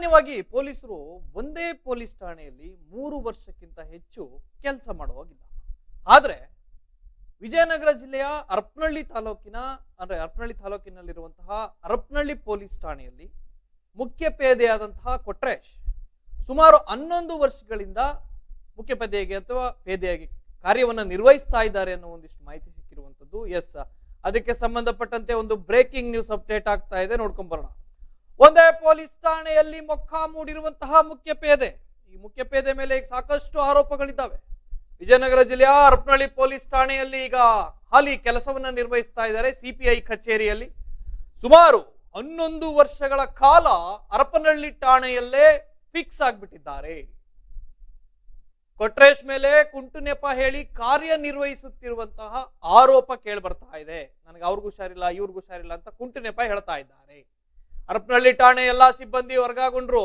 ಸಾಮಾನ್ಯವಾಗಿ ಪೊಲೀಸರು ಒಂದೇ ಪೊಲೀಸ್ ಠಾಣೆಯಲ್ಲಿ ಮೂರು ವರ್ಷಕ್ಕಿಂತ ಹೆಚ್ಚು ಕೆಲಸ ಮಾಡುವಾಗಿಲ್ಲ ಆದರೆ ವಿಜಯನಗರ ಜಿಲ್ಲೆಯ ಹರಪನಹಳ್ಳಿ ತಾಲೂಕಿನ, ಅಂದ್ರೆ ಹರಪನಹಳ್ಳಿ ತಾಲೂಕಿನಲ್ಲಿರುವಂತಹ ಹರಪನಹಳ್ಳಿ ಪೊಲೀಸ್ ಠಾಣೆಯಲ್ಲಿ ಮುಖ್ಯ ಪೇದೆಯಾದಂತಹ ಕೊಟ್ರೇಶ್ ಸುಮಾರು ಹನ್ನೊಂದು ವರ್ಷಗಳಿಂದ ಮುಖ್ಯ ಪೇದೆಯಾಗಿ ಅಥವಾ ಪೇದೆಯಾಗಿ ಕಾರ್ಯವನ್ನು ನಿರ್ವಹಿಸ್ತಾ ಇದ್ದಾರೆ ಅನ್ನೋ ಒಂದಿಷ್ಟು ಮಾಹಿತಿ ಸಿಕ್ಕಿರುವಂತದ್ದು ಎಸ್, ಅದಕ್ಕೆ ಸಂಬಂಧಪಟ್ಟಂತೆ ಒಂದು ಬ್ರೇಕಿಂಗ್ ನ್ಯೂಸ್ ಅಪ್ಡೇಟ್ ಆಗ್ತಾ ಇದೆ. ನೋಡ್ಕೊಂಡ್ ಬರೋಣ. ಒಂದೇ ಪೊಲೀಸ್ ಠಾಣೆಯಲ್ಲಿ ಮೊಕ್ಕ ಮೂಡಿರುವಂತಹ ಮುಖ್ಯ ಪೇದೆ. ಈ ಮುಖ್ಯ ಪೇದೆ ಮೇಲೆ ಈಗ ಸಾಕಷ್ಟು ಆರೋಪಗಳಿದ್ದಾವೆ. ವಿಜಯನಗರ ಜಿಲ್ಲೆಯ ಹರಪನಹಳ್ಳಿ ಪೊಲೀಸ್ ಠಾಣೆಯಲ್ಲಿ ಈಗ ಹಾಲಿ ಕೆಲಸವನ್ನ ನಿರ್ವಹಿಸ್ತಾ ಇದ್ದಾರೆ ಸಿಪಿಐ ಕಚೇರಿಯಲ್ಲಿ. ಸುಮಾರು ಹನ್ನೊಂದು ವರ್ಷಗಳ ಕಾಲ ಹರಪನಹಳ್ಳಿ ಠಾಣೆಯಲ್ಲೇ ಫಿಕ್ಸ್ ಆಗ್ಬಿಟ್ಟಿದ್ದಾರೆ. ಕೊಟ್ರೇಶ್ ಮೇಲೆ ಕುಂಟು ನೆಪ ಹೇಳಿ ಕಾರ್ಯನಿರ್ವಹಿಸುತ್ತಿರುವಂತಹ ಆರೋಪ ಕೇಳಿ ಬರ್ತಾ ಇದೆ. ನನಗೆ ಅವ್ರಿಗೂ ಹುಷಾರಿಲ್ಲ, ಇವ್ರಿಗೂ ಹುಷಾರಿಲ್ಲ ಅಂತ ಕುಂಟು ನೆಪ ಹೇಳ್ತಾ ಇದ್ದಾರೆ. ಹರಪನಹಳ್ಳಿ ಠಾಣೆ ಎಲ್ಲಾ ಸಿಬ್ಬಂದಿ ವರ್ಗಾಗೊಂಡ್ರು,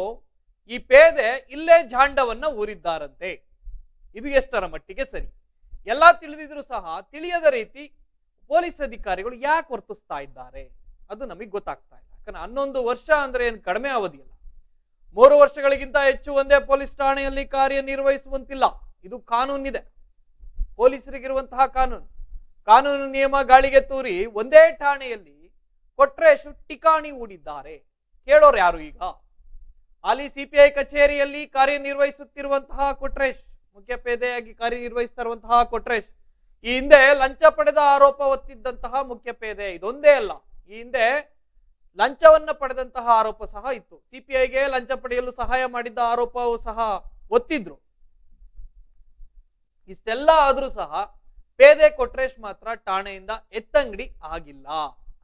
ಈ ಪೇದೆ ಇಲ್ಲೇ ಜಾಂಡವನ್ನ ಊರಿದ್ದಾರಂತೆ. ಇದು ಎಷ್ಟರ ಮಟ್ಟಿಗೆ ಸರಿ? ಎಲ್ಲ ತಿಳಿದಿದ್ರು ಸಹ ತಿಳಿಯದ ರೀತಿ ಪೊಲೀಸ್ ಅಧಿಕಾರಿಗಳು ಯಾಕೆ ವರ್ತಿಸ್ತಾ ಇದ್ದಾರೆ? ಅದು ನಮಗೆ ಗೊತ್ತಾಗ್ತಾ ಇಲ್ಲ. ಯಾಕಂದ್ರೆ ಹನ್ನೊಂದು ವರ್ಷ ಅಂದ್ರೆ ಏನು ಕಡಿಮೆ ಅವಧಿ ಅಲ್ಲ ಮೂರು ವರ್ಷಗಳಿಗಿಂತ ಹೆಚ್ಚು ಒಂದೇ ಪೊಲೀಸ್ ಠಾಣೆಯಲ್ಲಿ ಕಾರ್ಯನಿರ್ವಹಿಸುವಂತಿಲ್ಲ. ಇದು ಕಾನೂನಿದೆ. ಪೊಲೀಸರಿಗಿರುವಂತಹ ಕಾನೂನು. ಕಾನೂನು ನಿಯಮ ಗಾಳಿಗೆ ತೂರಿ ಒಂದೇ ಠಾಣೆಯಲ್ಲಿ ಕೊಟ್ರೇಶು ಟಿಕಾಣಿ ಹೂಡಿದ್ದಾರೆ ಕೇಳೋರು ಯಾರು ಈಗ? ಅಲ್ಲಿ ಸಿಪಿಐ ಕಚೇರಿಯಲ್ಲಿ ಕಾರ್ಯನಿರ್ವಹಿಸುತ್ತಿರುವಂತಹ ಕೊಟ್ರೇಶ್, ಮುಖ್ಯಪೇದೆಯಾಗಿ ಕಾರ್ಯನಿರ್ವಹಿಸ್ತಾ ಇರುವಂತಹ ಕೊಟ್ರೇಶ್, ಈ ಹಿಂದೆ ಲಂಚ ಪಡೆದ ಆರೋಪ ಹೊತ್ತಿದ್ದಂತಹ ಮುಖ್ಯ ಪೇದೆ ಇದೊಂದೇ ಅಲ್ಲ. ಈ ಹಿಂದೆ ಲಂಚವನ್ನ ಪಡೆದಂತಹ ಆರೋಪ ಸಹ ಇತ್ತು. ಸಿಪಿಐಗೆ ಲಂಚ ಪಡೆಯಲು ಸಹಾಯ ಮಾಡಿದ್ದ ಆರೋಪವು ಸಹ ಒತ್ತಿದ್ರು. ಇಷ್ಟೆಲ್ಲ ಆದ್ರೂ ಸಹ ಪೇದೆ ಕೊಟ್ರೇಶ್ ಮಾತ್ರ ಠಾಣೆಯಿಂದ ಎತ್ತಂಗಡಿ ಆಗಿಲ್ಲ.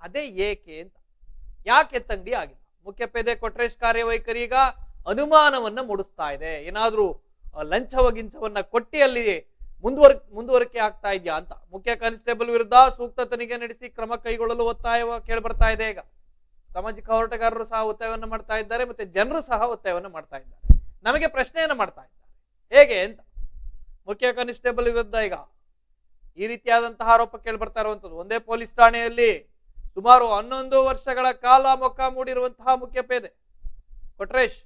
ಅದೇ ಏಕೆ ಅಂತ. ಯಾಕೆ ಎತ್ತಂಗಡಿ ಆಗಿಲ್ಲ ಮುಖ್ಯ ಪೇದೆ ಕೊಟ್ರೇಶ್ ಕಾರ್ಯವೈಖರಿ ಈಗ ಅನುಮಾನವನ್ನ ಮೂಡಿಸ್ತಾ ಇದೆ. ಏನಾದರೂ ಲಂಚವ ಗಿಂಚವನ್ನ ಕೊಟ್ಟಿ ಅಲ್ಲಿ ಮುಂದುವರ್, ಮುಂದುವರಿಕೆ ಆಗ್ತಾ ಇದೆಯಾ ಅಂತ. ಮುಖ್ಯ ಕಾನ್ಸ್ಟೇಬಲ್ ವಿರುದ್ಧ ಸೂಕ್ತ ತನಿಖೆ ನಡೆಸಿ ಕ್ರಮ ಕೈಗೊಳ್ಳಲು ಒತ್ತಾಯ ಕೇಳಿ ಬರ್ತಾ ಇದೆ ಈಗ. ಸಾಮಾಜಿಕ ಹೋರಾಟಗಾರರು ಸಹ ಒತ್ತಾಯವನ್ನು ಮಾಡ್ತಾ ಇದ್ದಾರೆ ಮತ್ತೆ ಜನರು ಸಹ ಒತ್ತಾಯವನ್ನು ಮಾಡ್ತಾ ಇದ್ದಾರೆ. ನಮಗೆ ಪ್ರಶ್ನೆಯನ್ನು ಮಾಡ್ತಾ ಇದ್ದಾರೆ. ಹೇಗೆ ಅಂತ. ಮುಖ್ಯ ಕಾನ್ಸ್ಟೇಬಲ್ ವಿರುದ್ಧ ಈಗ ಈ ರೀತಿಯಾದಂತಹ ಆರೋಪ ಕೇಳಿ ಬರ್ತಾ ಇರುವಂತದ್ದು. ಒಂದೇ ಪೊಲೀಸ್ ಠಾಣೆಯಲ್ಲಿ ಸುಮಾರು ಹನ್ನೊಂದು ವರ್ಷಗಳ ಕಾಲ ಮೊಕ್ಕ ಮೂಡಿರುವಂತಹ ಮುಖ್ಯ ಪೇದೆ. ಕೊಟ್ರೇಶ್,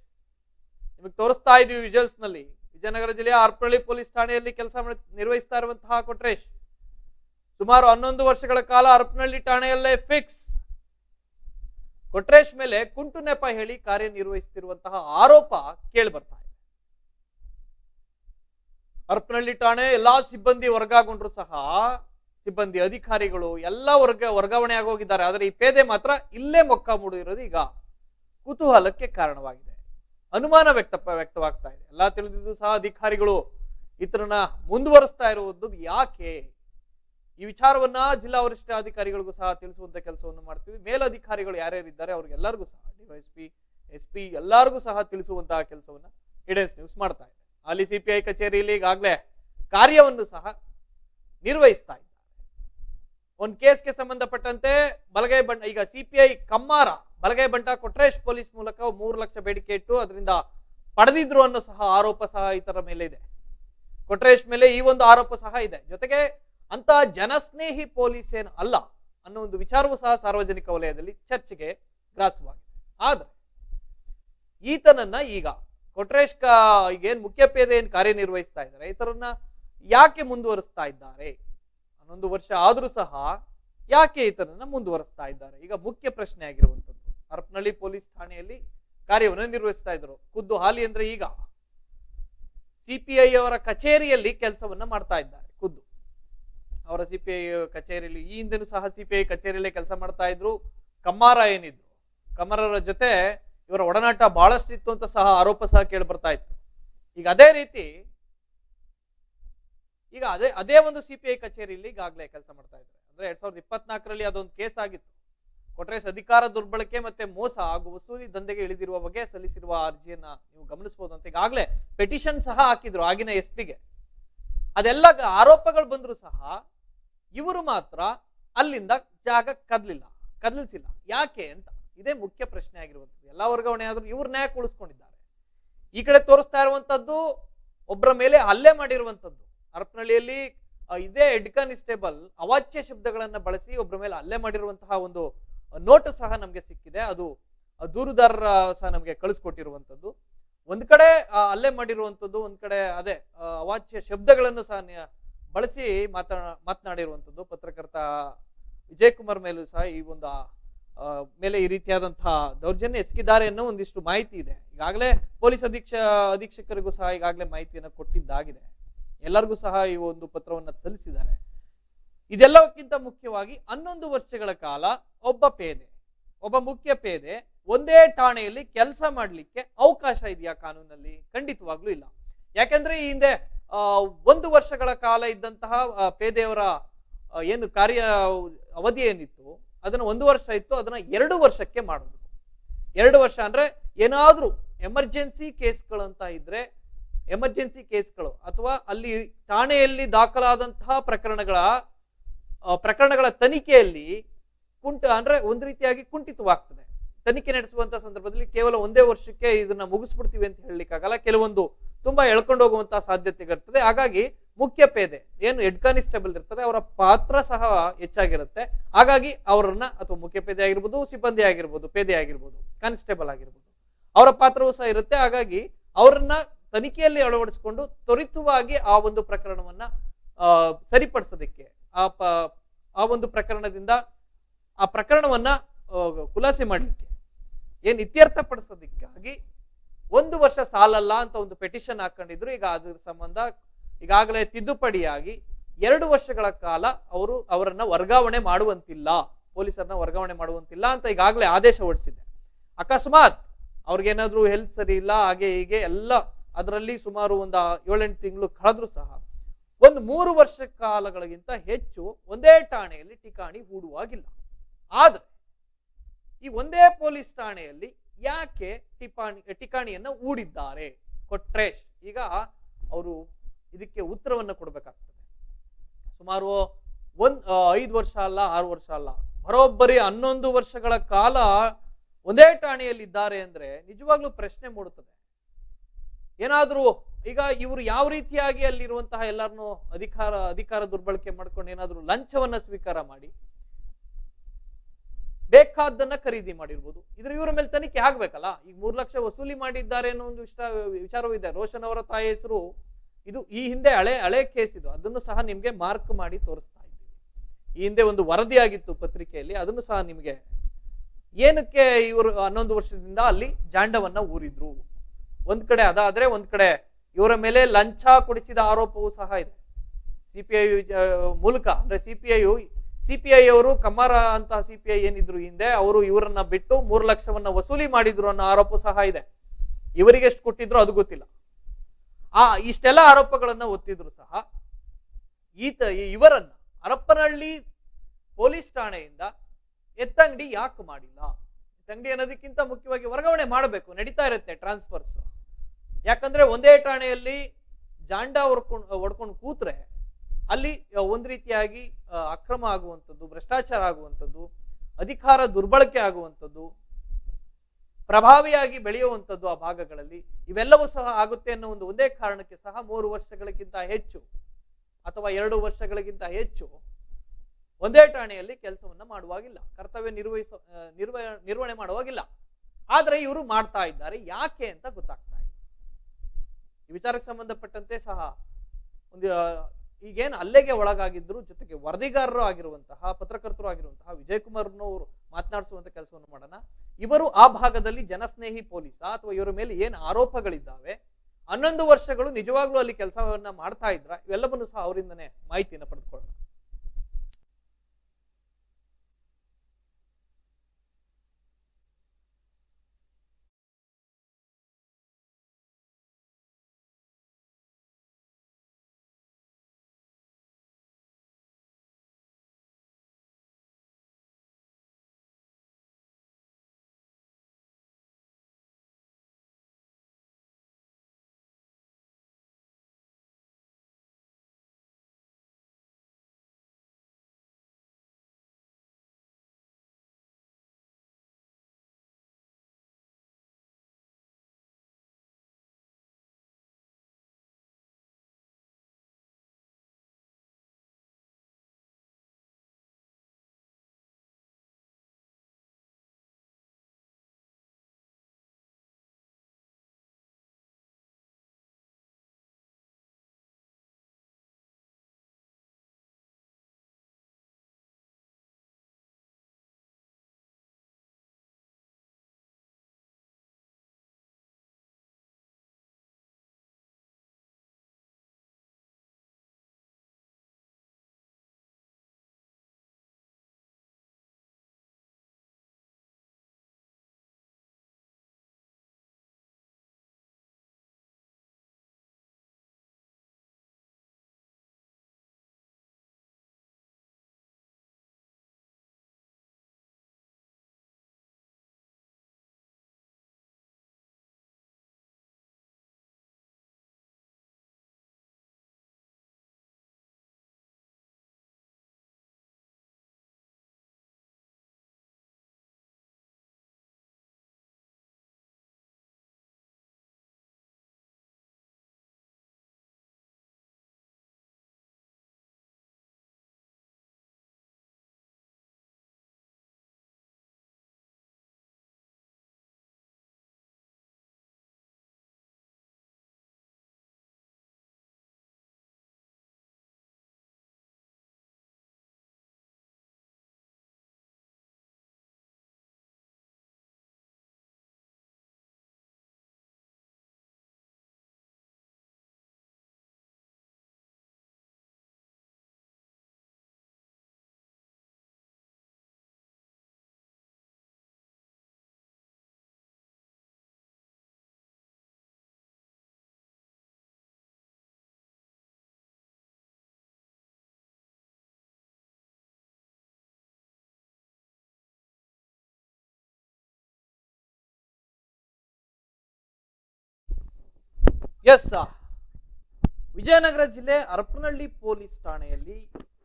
ನಿಮಗೆ ತೋರಿಸ್ತಾ ಇದೀವಿ ವಿಜುವಲ್ಸ್ನಲ್ಲಿ ವಿಜಯನಗರ ಜಿಲ್ಲೆಯ ಅರ್ಪಳ್ಳಿ ಪೊಲೀಸ್ ಠಾಣೆಯಲ್ಲಿ ಕೆಲಸ ನಿರ್ವಹಿಸ್ತಾ ಇರುವಂತಹ ಕೊಟ್ರೇಶ್. ಸುಮಾರು ಹನ್ನೊಂದು ವರ್ಷಗಳ ಕಾಲ ಅರ್ಪನಹಳ್ಳಿ ಠಾಣೆಯಲ್ಲೇ ಫಿಕ್ಸ್. ಕೊಟ್ರೇಶ್ ಮೇಲೆ ಕುಂಟು ನೆಪ ಹೇಳಿ ಕಾರ್ಯನಿರ್ವಹಿಸುತ್ತಿರುವಂತಹ ಆರೋಪ ಕೇಳಿ ಬರ್ತಾ ಇದೆ. ಹರಪನಹಳ್ಳಿ ಠಾಣೆ ಎಲ್ಲಾ ಸಿಬ್ಬಂದಿ ವರ್ಗಾಗೊಂಡ್ರು ಸಹ ಸಿಬ್ಬಂದಿ ಅಧಿಕಾರಿಗಳು ಎಲ್ಲ ವರ್ಗ ವರ್ಗಾವಣೆ ಆಗೋಗಿದ್ದಾರೆ. ಆದರೆ ಈ ಪೇದೆ ಮಾತ್ರ ಇಲ್ಲೇ ಮೊಕ್ಕ ಮೂಡಿರೋದು ಈಗ ಕುತೂಹಲಕ್ಕೆ ಕಾರಣವಾಗಿದೆ. ಅನುಮಾನ ವ್ಯಕ್ತ ವ್ಯಕ್ತವಾಗ್ತಾ ಇದೆ. ಎಲ್ಲ ತಿಳಿದಿದ್ದು ಸಹ ಅಧಿಕಾರಿಗಳು ಇತರನ್ನ ಮುಂದುವರಿಸ್ತಾ ಇರುವುದು ಯಾಕೆ? ಈ ವಿಚಾರವನ್ನ ಜಿಲ್ಲಾ ವರಿಷ್ಠ ಅಧಿಕಾರಿಗಳಿಗೂ ಸಹ ತಿಳಿಸುವಂತ ಕೆಲಸವನ್ನು ಮಾಡ್ತೀವಿ. ಮೇಲಧಿಕಾರಿಗಳು ಯಾರ್ಯಾರು ಇದ್ದಾರೆ ಅವ್ರಿಗೆಲ್ಲರಿಗೂ ಸಹ ಡಿವೈಎಸ್ಪಿ ಎಸ್ ಪಿ ಎಲ್ಲರಿಗೂ ಸಹ ತಿಳಿಸುವಂತಹ ಕೆಲಸವನ್ನ ಇಡೆನ್ಸ್ ನ್ಯೂಸ್ ಮಾಡ್ತಾ ಇದೆ. ಅಲ್ಲಿ ಸಿಪಿಐ ಕಚೇರಿಯಲ್ಲಿ ಈಗಾಗಲೇ ಕಾರ್ಯವನ್ನು ಸಹ ನಿರ್ವಹಿಸ್ತಾ ಇದ್ದಾರೆ ಒಂದು ಕೇಸ್ಗೆ ಸಂಬಂಧಪಟ್ಟಂತೆ ಬಲಗೈ ಬಂಟ ಈಗ ಸಿಪಿಐ ಕಮ್ಮಾರ, ಬಲಗೈ ಬಂಟ ಕೊಟ್ರೇಶ್ ಪೊಲೀಸ್ ಮೂಲಕ ಮೂರು ಲಕ್ಷ ಬೇಡಿಕೆ ಇಟ್ಟು ಅದರಿಂದ ಪಡೆದಿದ್ರು ಅನ್ನೋ ಸಹ ಆರೋಪ ಸಹ ಇತರ ಮೇಲೆ ಇದೆ. ಕೊಟ್ರೇಶ್ ಮೇಲೆ ಈ ಒಂದು ಆರೋಪ ಸಹ ಇದೆ. ಜೊತೆಗೆ ಅಂತ ಜನಸ್ನೇಹಿ ಪೊಲೀಸ್ ಏನು ಅಲ್ಲ ಅನ್ನೋ ಒಂದು ವಿಚಾರವೂ ಸಹ ಸಾರ್ವಜನಿಕ ವಲಯದಲ್ಲಿ ಚರ್ಚೆಗೆ ಗ್ರಾಸವಾಗಿದೆ. ಆದ್ರೆ ಈತನನ್ನ ಈಗ ಕೊಟ್ರೇಶ್ ಈಗೇನ್ ಮುಖ್ಯ ಪೇದೆ ಏನ್ ಕಾರ್ಯನಿರ್ವಹಿಸ್ತಾ ಇದ್ದಾರೆ ಈತರನ್ನ ಯಾಕೆ ಮುಂದುವರಿಸ್ತಾ ಇದ್ದಾರೆ? ಹನ್ನೊಂದು ವರ್ಷ ಆದರೂ ಸಹ ಯಾಕೆ ಈತನನ್ನ ಮುಂದುವರಿಸ್ತಾ ಇದ್ದಾರೆ? ಈಗ ಮುಖ್ಯ ಪ್ರಶ್ನೆ ಆಗಿರುವಂಥದ್ದು. ಹರಪನಹಳ್ಳಿ ಪೊಲೀಸ್ ಠಾಣೆಯಲ್ಲಿ ಕಾರ್ಯವನ್ನು ನಿರ್ವಹಿಸ್ತಾ ಇದ್ರು ಖುದ್ದು ಹಾಲಿ ಅಂದ್ರೆ ಈಗ ಸಿಪಿಐ ಅವರ ಕಚೇರಿಯಲ್ಲಿ ಕೆಲಸವನ್ನ ಮಾಡ್ತಾ ಇದ್ದಾರೆ ಖುದ್ದು. ಅವರ ಸಿಪಿಐ ಕಚೇರಿಯಲ್ಲಿ ಈ ಹಿಂದೆನೂ ಸಹ ಸಿಪಿಐ ಕಚೇರಿಯಲ್ಲೇ ಕೆಲಸ ಮಾಡ್ತಾ ಇದ್ರು. ಕಮ್ಮಾರ ಏನಿದ್ರು? ಕಮ್ಮಾರರ ಜೊತೆ ಇವರ ಒಡನಾಟ ಬಹಳಷ್ಟಿತ್ತು ಅಂತ ಸಹ ಆರೋಪ ಸಹ ಕೇಳಿ ಬರ್ತಾ ಇತ್ತು. ಈಗ ಅದೇ ರೀತಿ ಈಗ ಅದೇ ಅದೇ ಒಂದು ಸಿ ಪಿ ಐ ಕಚೇರಿಯಲ್ಲಿ ಈಗಾಗಲೇ ಕೆಲಸ ಮಾಡ್ತಾ ಇದ್ದಾರೆ. ಅಂದ್ರೆ ಎರಡ್ ಸಾವಿರದ ಇಪ್ಪತ್ನಾಲ್ಕರಲ್ಲಿ ಅದೊಂದು ಕೇಸ್ ಆಗಿತ್ತು. ಕೊಟ್ರೇಶ್ ಅಧಿಕಾರ ದುರ್ಬಳಕೆ ಮತ್ತೆ ಮೋಸ ಹಾಗೂ ವಸೂಲಿ ದಂಧೆಗೆ ಇಳಿದಿರುವ ಬಗ್ಗೆ ಸಲ್ಲಿಸಿರುವ ಅರ್ಜಿಯನ್ನ ನೀವು ಗಮನಿಸಬಹುದು ಅಂತ ಈಗಾಗಲೇ ಪೆಟಿಷನ್ ಸಹ ಹಾಕಿದ್ರು ಆಗಿನ ಎಸ್ ಪಿಗೆ ಅದೆಲ್ಲ ಆರೋಪಗಳು ಬಂದ್ರು ಸಹ ಇವರು ಮಾತ್ರ ಅಲ್ಲಿಂದ ಜಾಗ ಕದ್ಲಿಲ್ಲ, ಕದಲಿಸಿಲ್ಲ. ಯಾಕೆ ಅಂತ ಇದೇ ಮುಖ್ಯ ಪ್ರಶ್ನೆ ಆಗಿರುವಂಥದ್ದು. ಎಲ್ಲ ವರ್ಗಾವಣೆ ಆದ್ರೂ ಇವ್ರ ನ್ಯಾಯ ಉಳಿಸ್ಕೊಂಡಿದ್ದಾರೆ. ಈ ಕಡೆ ತೋರಿಸ್ತಾ ಇರುವಂತದ್ದು ಒಬ್ಬರ ಮೇಲೆ ಹಲ್ಲೆ ಮಾಡಿರುವಂತದ್ದು ಹರಪನಹಳ್ಳಿಯಲ್ಲಿ ಇದೇ ಹೆಡ್ ಕಾನ್ಸ್ಟೇಬಲ್ ಅವಾಚ್ಯ ಶಬ್ದಗಳನ್ನ ಬಳಸಿ ಒಬ್ಬರ ಮೇಲೆ ಹಲ್ಲೆ ಮಾಡಿರುವಂತಹ ಒಂದು ನೋಟು ಸಹ ನಮಗೆ ಸಿಕ್ಕಿದೆ. ಅದು ದೂರುದಾರರ ಸಹ ನಮಗೆ ಕಳಿಸ್ಕೊಟ್ಟಿರುವಂಥದ್ದು. ಒಂದ್ ಕಡೆ ಅಲ್ಲೇ ಹಲ್ಲೆ ಮಾಡಿರುವಂತದ್ದು ಒಂದ್ ಕಡೆ ಅದೇ ಅವಾಚ್ಯ ಶಬ್ದಗಳನ್ನು ಸಹ ಬಳಸಿ ಮಾತಾ ಮಾತನಾಡಿರುವಂಥದ್ದು. ಪತ್ರಕರ್ತ ವಿಜಯ್ ಕುಮಾರ್ ಮೇಲೂ ಸಹ ಈ ಒಂದು ಮೇಲೆ ಈ ರೀತಿಯಾದಂತಹ ದೌರ್ಜನ್ಯ ಎಸಗಿದ್ದಾರೆ ಅನ್ನೋ ಒಂದಿಷ್ಟು ಮಾಹಿತಿ ಇದೆ. ಈಗಾಗಲೇ ಪೊಲೀಸ್ ಅಧೀಕ್ಷ, ಅಧೀಕ್ಷಕರಿಗೂ ಸಹ ಈಗಾಗಲೇ ಮಾಹಿತಿಯನ್ನು ಕೊಟ್ಟಿದ್ದಾಗಿದೆ. ಎಲ್ಲರಿಗೂ ಸಹ ಈ ಒಂದು ಪತ್ರವನ್ನು ಸಲ್ಲಿಸಿದ್ದಾರೆ. ಇದೆಲ್ಲಕ್ಕಿಂತ ಮುಖ್ಯವಾಗಿ ಹನ್ನೊಂದು ವರ್ಷಗಳ ಕಾಲ ಒಬ್ಬ ಪೇದೆ, ಒಬ್ಬ ಮುಖ್ಯ ಪೇದೆ ಒಂದೇ ಠಾಣೆಯಲ್ಲಿ ಕೆಲಸ ಮಾಡಲಿಕ್ಕೆ ಅವಕಾಶ ಇದೆಯಾ ಕಾನೂನಲ್ಲಿ? ಖಂಡಿತವಾಗ್ಲೂ ಇಲ್ಲ. ಯಾಕೆಂದ್ರೆ ಈ ಹಿಂದೆ ಒಂದು ವರ್ಷಗಳ ಕಾಲ ಇದ್ದಂತಹ ಪೇದೆಯವರ ಏನು ಕಾರ್ಯ, ಅವಧಿ ಏನಿತ್ತು, ಅದನ್ನ ಒಂದು ವರ್ಷ ಇತ್ತು, ಅದನ್ನ ಎರಡು ವರ್ಷಕ್ಕೆ ಮಾಡಿದ್ರು ಎರಡು ವರ್ಷ ಅಂದ್ರೆ ಏನಾದ್ರೂ ಎಮರ್ಜೆನ್ಸಿ ಕೇಸ್ಗಳಂತ ಇದ್ರೆ ಎಮರ್ಜೆನ್ಸಿ ಕೇಸ್ಗಳು ಅಥವಾ ಅಲ್ಲಿ ಠಾಣೆಯಲ್ಲಿ ದಾಖಲಾದಂತಹ ಪ್ರಕರಣಗಳ ಪ್ರಕರಣಗಳ ತನಿಖೆಯಲ್ಲಿ ಕುಂಟ, ಅಂದ್ರೆ ಒಂದು ರೀತಿಯಾಗಿ ಕುಂಠಿತವಾಗ್ತದೆ. ತನಿಖೆ ನಡೆಸುವಂಥ ಸಂದರ್ಭದಲ್ಲಿ ಕೇವಲ ಒಂದೇ ವರ್ಷಕ್ಕೆ ಇದನ್ನ ಮುಗಿಸ್ಬಿಡ್ತೀವಿ ಅಂತ ಹೇಳಲಿಕ್ಕಾಗಲ್ಲ. ಕೆಲವೊಂದು ತುಂಬಾ ಎಳ್ಕೊಂಡು ಹೋಗುವಂತಹ ಸಾಧ್ಯತೆಗಳಿರ್ತದೆ. ಹಾಗಾಗಿ ಮುಖ್ಯ ಪೇದೆ, ಏನು ಹೆಡ್ ಕಾನಿಸ್ಟೇಬಲ್ ಇರ್ತದೆ, ಅವರ ಪಾತ್ರ ಸಹ ಹೆಚ್ಚಾಗಿರುತ್ತೆ. ಹಾಗಾಗಿ ಅವರನ್ನ, ಅಥವಾ ಮುಖ್ಯ ಪೇದೆ ಆಗಿರ್ಬೋದು, ಸಿಬ್ಬಂದಿ ಆಗಿರ್ಬೋದು, ಪೇದೆ ಆಗಿರ್ಬೋದು, ಕಾನ್ಸ್ಟೇಬಲ್ ಆಗಿರ್ಬೋದು, ಅವರ ಪಾತ್ರವೂ ಸಹ ಇರುತ್ತೆ. ಹಾಗಾಗಿ ಅವರನ್ನ ತನಿಖೆಯಲ್ಲಿ ಅಳವಡಿಸಿಕೊಂಡು ತ್ವರಿತವಾಗಿ ಆ ಒಂದು ಪ್ರಕರಣವನ್ನ ಸರಿಪಡಿಸೋದಕ್ಕೆ, ಆ ಪ, ಆ ಒಂದು ಪ್ರಕರಣದಿಂದ ಆ ಪ್ರಕರಣವನ್ನ ಖುಲಾಸೆ ಮಾಡಲಿಕ್ಕೆ, ಏನು ಇತ್ಯರ್ಥಪಡಿಸೋದಕ್ಕಾಗಿ ಒಂದು ವರ್ಷ ಸಾಲಲ್ಲ ಅಂತ ಒಂದು ಪೆಟಿಷನ್ ಹಾಕೊಂಡಿದ್ರು. ಈಗ ಅದ್ರ ಸಂಬಂಧ ಈಗಾಗಲೇ ತಿದ್ದುಪಡಿಯಾಗಿ ಎರಡು ವರ್ಷಗಳ ಕಾಲ ಅವರು ಅವರನ್ನ ವರ್ಗಾವಣೆ ಮಾಡುವಂತಿಲ್ಲ, ಪೊಲೀಸರನ್ನ ವರ್ಗಾವಣೆ ಮಾಡುವಂತಿಲ್ಲ ಅಂತ ಈಗಾಗಲೇ ಆದೇಶ ಹೊರಡಿಸಿದೆ. ಅಕಸ್ಮಾತ್ ಅವ್ರಿಗೇನಾದ್ರೂ ಹೆಲ್ತ್ ಸರಿ ಇಲ್ಲ, ಹಾಗೆ ಹೀಗೆ ಎಲ್ಲ ಅದರಲ್ಲಿ ಸುಮಾರು ಒಂದು ಏಳೆಂಟು ತಿಂಗಳು ಕಳೆದ್ರೂ ಸಹ ಒಂದು ಮೂರು ವರ್ಷ ಕಾಲಗಳಿಗಿಂತ ಹೆಚ್ಚು ಒಂದೇ ಠಾಣೆಯಲ್ಲಿ ಠಿಕಾಣಿ ಹೂಡುವಾಗಿಲ್ಲ. ಆದ್ರೆ ಈ ಒಂದೇ ಪೊಲೀಸ್ ಠಾಣೆಯಲ್ಲಿ ಯಾಕೆ ಟಿಪಾಣಿ ಠಿಕಾಣಿಯನ್ನ ಹೂಡಿದ್ದಾರೆ? ಕೊಟ್ರೇಶ್ ಈಗ ಅವರು ಇದಕ್ಕೆ ಉತ್ತರವನ್ನು ಕೊಡಬೇಕಾಗ್ತದೆ. ಸುಮಾರು ಒಂದ್ ಐದು ವರ್ಷ ಅಲ್ಲ, ಆರು ವರ್ಷ ಅಲ್ಲ, ಬರೋಬ್ಬರಿ ಹನ್ನೊಂದು ವರ್ಷಗಳ ಕಾಲ ಒಂದೇ ಠಾಣೆಯಲ್ಲಿ ಇದ್ದಾರೆ ಅಂದ್ರೆ ನಿಜವಾಗ್ಲೂ ಪ್ರಶ್ನೆ ಮೂಡುತ್ತದೆ. ಏನಾದ್ರೂ ಈಗ ಇವರು ಯಾವ ರೀತಿಯಾಗಿ ಅಲ್ಲಿರುವಂತಹ ಎಲ್ಲರನ್ನೂ ಅಧಿಕಾರ ಅಧಿಕಾರ ದುರ್ಬಳಕೆ ಮಾಡ್ಕೊಂಡು ಏನಾದರೂ ಲಂಚವನ್ನ ಸ್ವೀಕಾರ ಮಾಡಿ, ಬೇಕಾದ್ದನ್ನ ಖರೀದಿ ಮಾಡಿರ್ಬೋದು. ಇದ್ರ ಇವರ ಮೇಲೆ ತನಿಖೆ ಆಗ್ಬೇಕಲ್ಲ? ಈಗ ಮೂರು ಲಕ್ಷ ವಸೂಲಿ ಮಾಡಿದ್ದಾರೆ ಅನ್ನೋ ಒಂದು ಇಷ್ಟ ವಿಚಾರವೂ ಇದೆ ರೋಷನ್ ಅವರ ತಾಯಿ ಹೆಸರು, ಇದು ಈ ಹಿಂದೆ ಹಳೆ ಹಳೆ ಕೇಸ್ ಇದು. ಅದನ್ನು ಸಹ ನಿಮ್ಗೆ ಮಾರ್ಕ್ ಮಾಡಿ ತೋರಿಸ್ತಾ ಇದ್ದೀವಿ. ಈ ಹಿಂದೆ ಒಂದು ವರದಿ ಆಗಿತ್ತು ಪತ್ರಿಕೆಯಲ್ಲಿ. ಅದನ್ನು ಸಹ ನಿಮ್ಗೆ, ಏನಕ್ಕೆ ಇವರು ಹನ್ನೊಂದು ವರ್ಷದಿಂದ ಅಲ್ಲಿ ಜಾಂಡವನ್ನ ಊರಿದ್ರು? ಒಂದ್ ಕಡೆ ಅದಾದ್ರೆ ಒಂದ್ ಕಡೆ ಇವರ ಮೇಲೆ ಲಂಚ ಕೊಡಿಸಿದ ಆರೋಪವೂ ಸಹ ಇದೆ. ಸಿಪಿಐ ಮೂಲಕ, ಅಂದ್ರೆ ಪಿ ಐ ಅವರು ಕಮ್ಮಾರ ಅಂತ ಐ ಏನಿದ್ರು ಹಿಂದೆ ಅವರು ಇವರನ್ನ ಬಿಟ್ಟು ಮೂರು ಲಕ್ಷವನ್ನ ವಸೂಲಿ ಮಾಡಿದ್ರು ಅನ್ನೋ ಆರೋಪ ಸಹ ಇದೆ. ಇವರಿಗೆ ಎಷ್ಟು ಕೊಟ್ಟಿದ್ರು ಅದು ಗೊತ್ತಿಲ್ಲ. ಆ, ಇಷ್ಟೆಲ್ಲ ಆರೋಪಗಳನ್ನ ಒತ್ತಿದ್ರು ಸಹ ಈತ ಇವರನ್ನ ಹರಪ್ಪನಹಳ್ಳಿ ಪೊಲೀಸ್ ಠಾಣೆಯಿಂದ ಎತ್ತಂಗಡಿ ಯಾಕೆ ಮಾಡಿಲ್ಲ? ಎತ್ತಂಗಡಿ ಅನ್ನೋದಕ್ಕಿಂತ ಮುಖ್ಯವಾಗಿ ವರ್ಗಾವಣೆ ಮಾಡಬೇಕು, ನಡೀತಾ ಇರುತ್ತೆ ಟ್ರಾನ್ಸ್ಫರ್ಸ್ ಯಾಕಂದ್ರೆ ಒಂದೇ ಠಾಣೆಯಲ್ಲಿ ಜಾಂಡ ಹೊಡ್ಕೊಂಡು ಹೊಡ್ಕೊಂಡು ಕೂತ್ರೆ ಅಲ್ಲಿ ಒಂದು ರೀತಿಯಾಗಿ ಅಕ್ರಮ ಆಗುವಂಥದ್ದು, ಭ್ರಷ್ಟಾಚಾರ ಆಗುವಂಥದ್ದು, ಅಧಿಕಾರ ದುರ್ಬಳಕೆ ಆಗುವಂಥದ್ದು, ಪ್ರಭಾವಿಯಾಗಿ ಬೆಳೆಯುವಂಥದ್ದು ಆ ಭಾಗಗಳಲ್ಲಿ ಇವೆಲ್ಲವೂ ಸಹ ಆಗುತ್ತೆ ಅನ್ನೋ ಒಂದು ಒಂದೇ ಕಾರಣಕ್ಕೆ ಸಹ ಮೂರು ವರ್ಷಗಳಿಗಿಂತ ಹೆಚ್ಚು ಅಥವಾ ಎರಡು ವರ್ಷಗಳಿಗಿಂತ ಹೆಚ್ಚು ಒಂದೇ ಠಾಣೆಯಲ್ಲಿ ಕೆಲಸವನ್ನ ಮಾಡುವಾಗಿಲ್ಲ, ಕರ್ತವ್ಯ ನಿರ್ವಹಿಸ ನಿರ್ವ ನಿರ್ವಹಣೆ ಮಾಡುವಾಗಿಲ್ಲ. ಆದ್ರೆ ಇವರು ಮಾಡ್ತಾ ಇದ್ದಾರೆ. ಯಾಕೆ ಅಂತ ಗೊತ್ತಾಗ್ತಾ ಇಲ್ಲ ಈ ವಿಚಾರಕ್ಕೆ ಸಂಬಂಧಪಟ್ಟಂತೆ ಸಹ ಒಂದು ಈಗೇನು ಅಲ್ಲೆಗೆ ಒಳಗಾಗಿದ್ರು ಜೊತೆಗೆ ವರದಿಗಾರರು ಆಗಿರುವಂತಹ, ಪತ್ರಕರ್ತರು ಆಗಿರುವಂತಹ ವಿಜಯ್ ಕುಮಾರ್ನವರು ಮಾತನಾಡಿಸುವಂತ ಕೆಲಸವನ್ನು ಮಾಡೋಣ. ಇವರು ಆ ಭಾಗದಲ್ಲಿ ಜನಸ್ನೇಹಿ ಪೊಲೀಸ ಅಥವಾ ಇವರ ಮೇಲೆ ಏನು ಆರೋಪಗಳಿದ್ದಾವೆ, ಹನ್ನೊಂದು ವರ್ಷಗಳು ನಿಜವಾಗ್ಲೂ ಅಲ್ಲಿ ಕೆಲಸವನ್ನ ಮಾಡ್ತಾ ಇದ್ರ, ಇವೆಲ್ಲವನ್ನೂ ಸಹ ಅವರಿಂದನೇ ಮಾಹಿತಿಯನ್ನು ಪಡೆದುಕೊಳ್ಳೋಣ. ಎಸ್ ವಿಜಯನಗರ ಜಿಲ್ಲೆ ಅರಪನಹಳ್ಳಿ ಪೊಲೀಸ್ ಠಾಣೆಯಲ್ಲಿ